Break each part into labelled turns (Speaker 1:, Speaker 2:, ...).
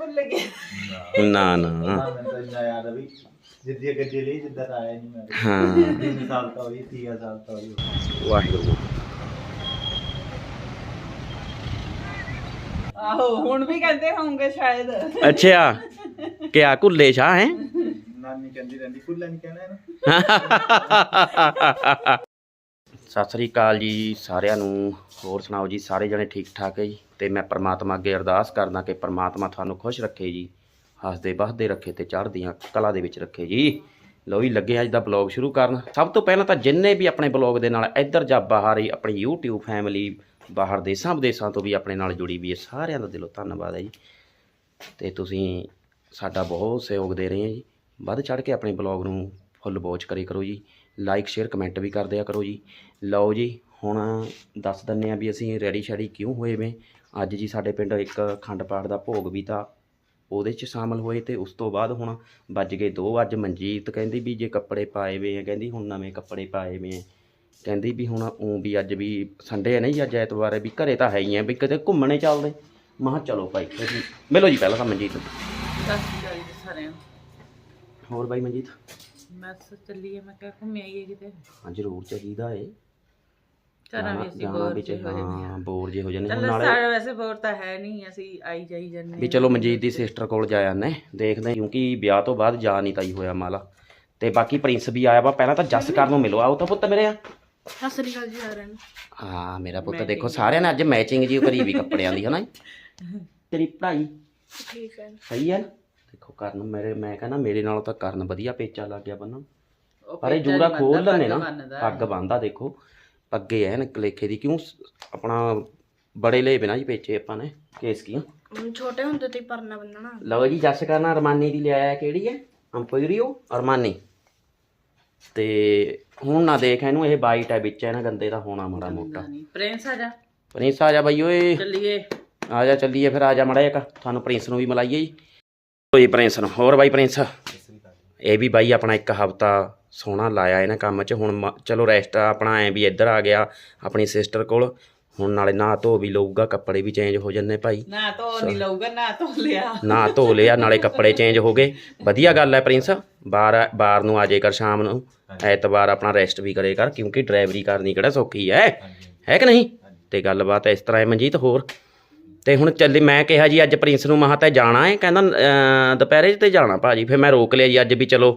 Speaker 1: ਤਾਂ ਨਹੀਂ ਭੁੱਲ ਗਏ
Speaker 2: ਨਾ ਨਾ
Speaker 3: ਹਾਂ ਮੈਂ ਤਾਂ ਇੰਨਾ ਯਾਦ ਆ ਵੀ ਜਿੱਦੀ ਗੱਡੀ ਲਈ ਜਿੱਦਾਂ ਤਾਂ ਆਇਆ ਨਹੀਂ ਮੈਂ
Speaker 2: ਹਾਂ
Speaker 3: 3 ਸਾਲ ਤਾਂ ਹੋਈ 30 ਸਾਲ ਤਾਂ ਹੋਈ
Speaker 2: ਵਾਹਿਗੁਰੂ
Speaker 1: ਆਹੋ ਹੁਣ ਵੀ ਕਹਿੰਦੇ ਹੋਣਗੇ ਸ਼ਾਇਦ
Speaker 2: ਅੱਛਾ ਕਿਆ ਕੁੱਲੇ ਸ਼ਾਹ ਹੈ
Speaker 3: ਨਾਨੀ ਕਹਿੰਦੀ ਰਹਿੰਦੀ ਫੁੱਲਾਂ ਨਹੀਂ ਕਹਿਣਾ ਇਹਨੂੰ
Speaker 2: ਸਤਿ ਸ੍ਰੀ ਅਕਾਲ ਜੀ ਸਾਰਿਆਂ ਨੂੰ। ਹੋਰ ਸੁਣਾਓ ਜੀ? ਸਾਰੇ ਜਣੇ ਠੀਕ ਠਾਕ ਹੈ ਜੀ? ਤੇ ਮੈਂ ਪ੍ਰਮਾਤਮਾ ਅੱਗੇ ਅਰਦਾਸ ਕਰਦਾ ਕਿ ਪ੍ਰਮਾਤਮਾ ਤੁਹਾਨੂੰ ਖੁਸ਼ ਰੱਖੇ ਜੀ। ਹੱਸਦੇ ਵਸਦੇ ਰੱਖੇ ਤੇ ਚੜ੍ਹਦੀਆਂ ਕਲਾ ਦੇ ਵਿੱਚ ਰੱਖੇ ਜੀ। ਲੋ ਜੀ, ਲੱਗੇ ਅੱਜ ਦਾ ਬਲੌਗ ਸ਼ੁਰੂ ਕਰਨ। ਸਭ ਤੋਂ ਪਹਿਲਾਂ ਤਾਂ ਜਿੰਨੇ ਵੀ ਆਪਣੇ ਬਲੌਗ ਦੇ ਨਾਲ ਇੱਧਰ ਜਾਂ ਬਾਹਰ ਹੀ ਆਪਣੀ YouTube ਫੈਮਿਲੀ ਬਾਹਰ ਦੇਸਾਂ ਵਿਦੇਸਾਂ ਤੋਂ ਵੀ ਆਪਣੇ ਨਾਲ ਜੁੜੀ ਵੀ ਹੈ, ਸਾਰਿਆਂ ਦਾ ਦਿਲੋਂ ਧੰਨਵਾਦ ਹੈ ਜੀ। ਤੇ ਤੁਸੀਂ ਸਾਡਾ ਬਹੁਤ ਸਹਿਯੋਗ ਦੇ ਰਹੇ ਹੋ ਜੀ। ਵੱਧ ਚੜ੍ਹ ਕੇ ਆਪਣੇ ਬਲੌਗ ਨੂੰ ਫੁੱਲ ਵਾਚ ਕਰੀ ਕਰੋ ਜੀ। ਲਾਈਕ ਸ਼ੇਅਰ ਕਮੈਂਟ ਵੀ ਕਰ ਦਿਆ ਕਰੋ ਜੀ। ਲਓ ਜੀ ਹੁਣ ਦੱਸ ਦਿੰਨੇ ਆ ਵੀ ਅਸੀਂ ਰੈਡੀ ਸ਼ੈਡੀ ਕਿਉਂ ਹੋਏ ਵੇ। ਅੱਜ ਜੀ ਸਾਡੇ ਪਿੰਡ ਇੱਕ ਖੰਡ ਪਾਠ ਦਾ ਭੋਗ ਵੀ ਤਾਂ ਉਹਦੇ 'ਚ ਸ਼ਾਮਲ ਹੋਏ ਤੇ ਉਸ ਤੋਂ ਬਾਅਦ ਹੁਣ ਵੱਜ ਗਏ ਦੋ ਅੱਜ ਮਨਜੀਤ ਕਹਿੰਦੀ ਵੀ ਜੇ ਕੱਪੜੇ ਪਾਏ ਵੇ ਆ ਕਹਿੰਦੀ ਹੁਣ ਨਵੇਂ ਕੱਪੜੇ ਪਾਏ ਵੇ ਆ। ਕਹਿੰਦੀ ਵੀ ਹੁਣ ਉਹ ਵੀ ਅੱਜ ਵੀ ਸੰਡੇ ਹੈ ਨਹੀਂ ਅੱਜ ਐਤਵਾਰ ਹੈ ਵੀ ਘਰੇ ਤਾਂ ਹੈ ਹੀ ਆ ਵੀ ਕਿਤੇ ਘੁੰਮਣੇ ਚੱਲਦੇ। ਮੈਂ ਕਿਹਾ ਚਲੋ ਭਾਈ ਮਿਲੋ ਜੀ ਪਹਿਲਾਂ ਤਾਂ ਮਨਜੀਤ ਨੂੰ।
Speaker 1: ਸਤਿ ਸ਼੍ਰੀ ਅਕਾਲ ਜੀ ਸਾਰਿਆਂ ਨੂੰ।
Speaker 2: ਹੋਰ ਬਾਈ ਮਨਜੀਤ?
Speaker 1: ਮੈਂ ਸੋ ਚੱਲੀਏ ਮੈਂ ਕਿਹਾ ਘੁੰਮ ਆਈਏ ਕਿਤੇ।
Speaker 2: ਹਾਂ ਜ਼ਰੂਰ ਚਾਹੀਦਾ ਏ।
Speaker 1: ਚਰਾਂ ਵੀ ਅਸੀਂ
Speaker 2: ਜਾਣਾ
Speaker 1: ਬੋਰ
Speaker 2: ਵੀ
Speaker 1: ਜਿਹੇ ਹੋ
Speaker 2: ਚਾਹੀਦਾ
Speaker 1: ਜਾਂਦੇ
Speaker 2: ਹਾਂ ਬੋਰ ਜੇ ਹੋ ਜਾਂਦੇ। ਹੁਣ
Speaker 1: ਚੱਲ
Speaker 2: ਨਾਲੇ
Speaker 1: ਸਾਡਾ ਵੈਸੇ ਬੋਰ ਤਾਂ ਹੈ ਨਹੀਂ ਅਸੀਂ ਆਈ ਜਾਈ ਜਾਂਦੇ
Speaker 2: ਵੀ ਚਲੋ ਮਨਜੀਤ ਦੀ ਸਿਸਟਰ ਕੋਲ ਜਾ ਆਨੇ ਦੇਖਦੇ ਹਾਂ, ਕਿਉਂਕਿ ਵਿਆਹ ਤੋਂ ਬਾਅਦ ਜਾ ਨਹੀਂ ਤਾਈ ਹੋਇਆ ਮਾਲਾ। ਤੇ ਬਾਕੀ ਪ੍ਰਿੰਸ ਵੀ ਆਇਆ ਵਾ ਪਹਿਲਾਂ ਤਾਂ ਜੱਸ ਕਰ ਨੂੰ ਮਿਲੋ। ਆਓ ਤਾਂ ਪੁੱਤ ਮੇਰੇ ਆ।
Speaker 4: ਸਤਿ ਸ੍ਰੀ ਅਕਾਲ ਜੀ ਸਾਰਿਆਂ ਨੂੰ।
Speaker 2: ਹਾਂ ਮੇਰਾ ਪੁੱਤ ਦੇਖੋ ਸਾਰਿਆਂ ਨੇ ਅੱਜ ਮੈਚਿੰਗ ਜੀ ਕਰੀ ਵੀ ਕੱਪੜਿਆਂ ਦੀ ਹਨਾ ਜੀ? ਤੇਰੀ ਪੜ੍ਹਾਈ
Speaker 4: ਠੀਕ ਹੈ।
Speaker 2: ਸਹੀ ਹੈ? ਨਾ? ਦੇਖੋ ਕਰਨ ਮੇਰੇ ਮੈਂ ਕਹਿੰਦਾ ਮੇਰੇ ਨਾਲੋਂ ਤਾਂ ਕਰਨ ਵਧੀਆ ਪੇਚਾ ਲੱਗ ਗਿਆ
Speaker 1: ਉਹ
Speaker 2: ਪਰ ਇਹ ਜੂੜਾ
Speaker 1: ਨੀ
Speaker 2: ਖੋਲ ਲੈਣੇ ਨਾ
Speaker 1: ਪੱਗ
Speaker 2: ਬੰਨਦਾ ਦੇਖੋ। ਪੱਗੇ ਐਨ ਕਲੇਖੇ ਦੀ ਕਿਉਂ ਆਪਣਾ ਬੜੇ ਲੈ ਬਿਨਾ ਜੀ ਪੇਚੇ ਆਪਾਂ ਨੇ ਕੇਸ ਕੀ?
Speaker 4: ਹੁਣ ਛੋਟੇ ਹੁੰਦੇ ਤੇ ਹੀ ਪਰਨਾ ਬੰਨਣਾ।
Speaker 2: ਲਓ ਜੀ ਜੱਸ ਕਰਨਾ ਅਰਮਾਨੀ ਦੀ ਲਿਆਇਆ ਕਿਹੜੀ ਹੈ ਅੰਪੀਰੀਓ ਅਰਮਾਨੀ। ਤੇ ਹੁਣ ਨਾ ਦੇਖ ਇਹਨੂੰ ਇਹ ਵਾਈਟ ਹੈ ਵਿੱਚ ਇਹਨਾਂ ਗੰਦੇ ਦਾ ਹੋਣਾ ਮਾੜਾ ਮੋਟਾ।
Speaker 1: ਪ੍ਰਿੰਸ ਆ ਜਾ।
Speaker 2: ਪ੍ਰਿੰਸ ਆ ਜਾ ਬਈ ਓਏ।
Speaker 1: ਚੱਲੀਏ।
Speaker 2: ਆ ਜਾ ਚੱਲੀਏ ਫਿਰ ਆ ਜਾ ਮੜਾ ਇੱਕ। ਤੁਹਾਨੂੰ ਪ੍ਰਿੰਸ ਨੂੰ ਵੀ ਮਿਲਾਈਏ ਜੀ। ਓਏ ਪ੍ਰਿੰਸ ਨੂੰ ਹੋਰ ਬਾਈ ਪ੍ਰਿੰਸ। ਇਹ ਵੀ ਬਾਈ ਆਪਣਾ ਇੱਕ ਹਫਤਾ ਸੋਹਣਾ ਲਾਇਆ ਇਹਨਾਂ ਕੰਮ 'ਚ ਹੁਣ ਮ- ਚਲੋ ਰੈਸਟ ਆਪਣਾ ਐ ਵੀ ਇੱਧਰ ਆ ਗਿਆ ਆਪਣੀ ਸਿਸਟਰ ਕੋਲ। ਹੁਣ ਨਾਲੇ ਨਹਾ ਧੋ ਵੀ ਲਊਗਾ ਕੱਪੜੇ ਵੀ ਚੇਂਜ ਹੋ ਜੰਨੇ ਭਾਈ।
Speaker 1: ਨਾ ਧੋ ਨਹੀਂ ਲਊਗਾ ਨਾ ਧੋ ਲਿਆ।
Speaker 2: ਨਾ ਧੋ ਲਿਆ ਨਾਲੇ ਕੱਪੜੇ ਚੇਂਜ ਹੋ ਗਏ। ਵਧੀਆ ਗੱਲ ਹੈ ਪ੍ਰਿੰਸ ਬਾਰ ਬਾਰ ਨੂੰ ਆ ਜਾਏ ਕਰ ਸ਼ਾਮ ਨੂੰ। ਐਤਵਾਰ ਆਪਣਾ ਰੈਸਟ ਵੀ ਕਰੇ ਕਰ ਕਿਉਂਕਿ ਡਰਾਈਵਰੀ ਕਰਨੀ ਕਿਹੜਾ ਸੌਖੀ ਹੈ। ਹੈ ਕਿ ਨਹੀਂ? ਤੇ ਗੱਲਬਾਤ ਇਸ ਤਰ੍ਹਾਂ ਹੈ ਮਨਜੀਤ ਹੋਰ? ਤੇ ਹੁਣ ਚੱਲੇ ਮੈਂ ਕਿਹਾ ਜੀ ਅੱਜ ਪ੍ਰਿੰਸ ਨੂੰ ਮਹਾ ਤਾਂ ਜਾਣਾ ਹੈ ਕਹਿੰਦਾ ਦੁਪਹਿਰੇ 'ਚ ਤੇ ਜਾਣਾ ਭਾਜੀ। ਫਿਰ ਮੈਂ ਰੋਕ ਲਿਆ ਜੀ ਅੱਜ ਵੀ ਚਲੋ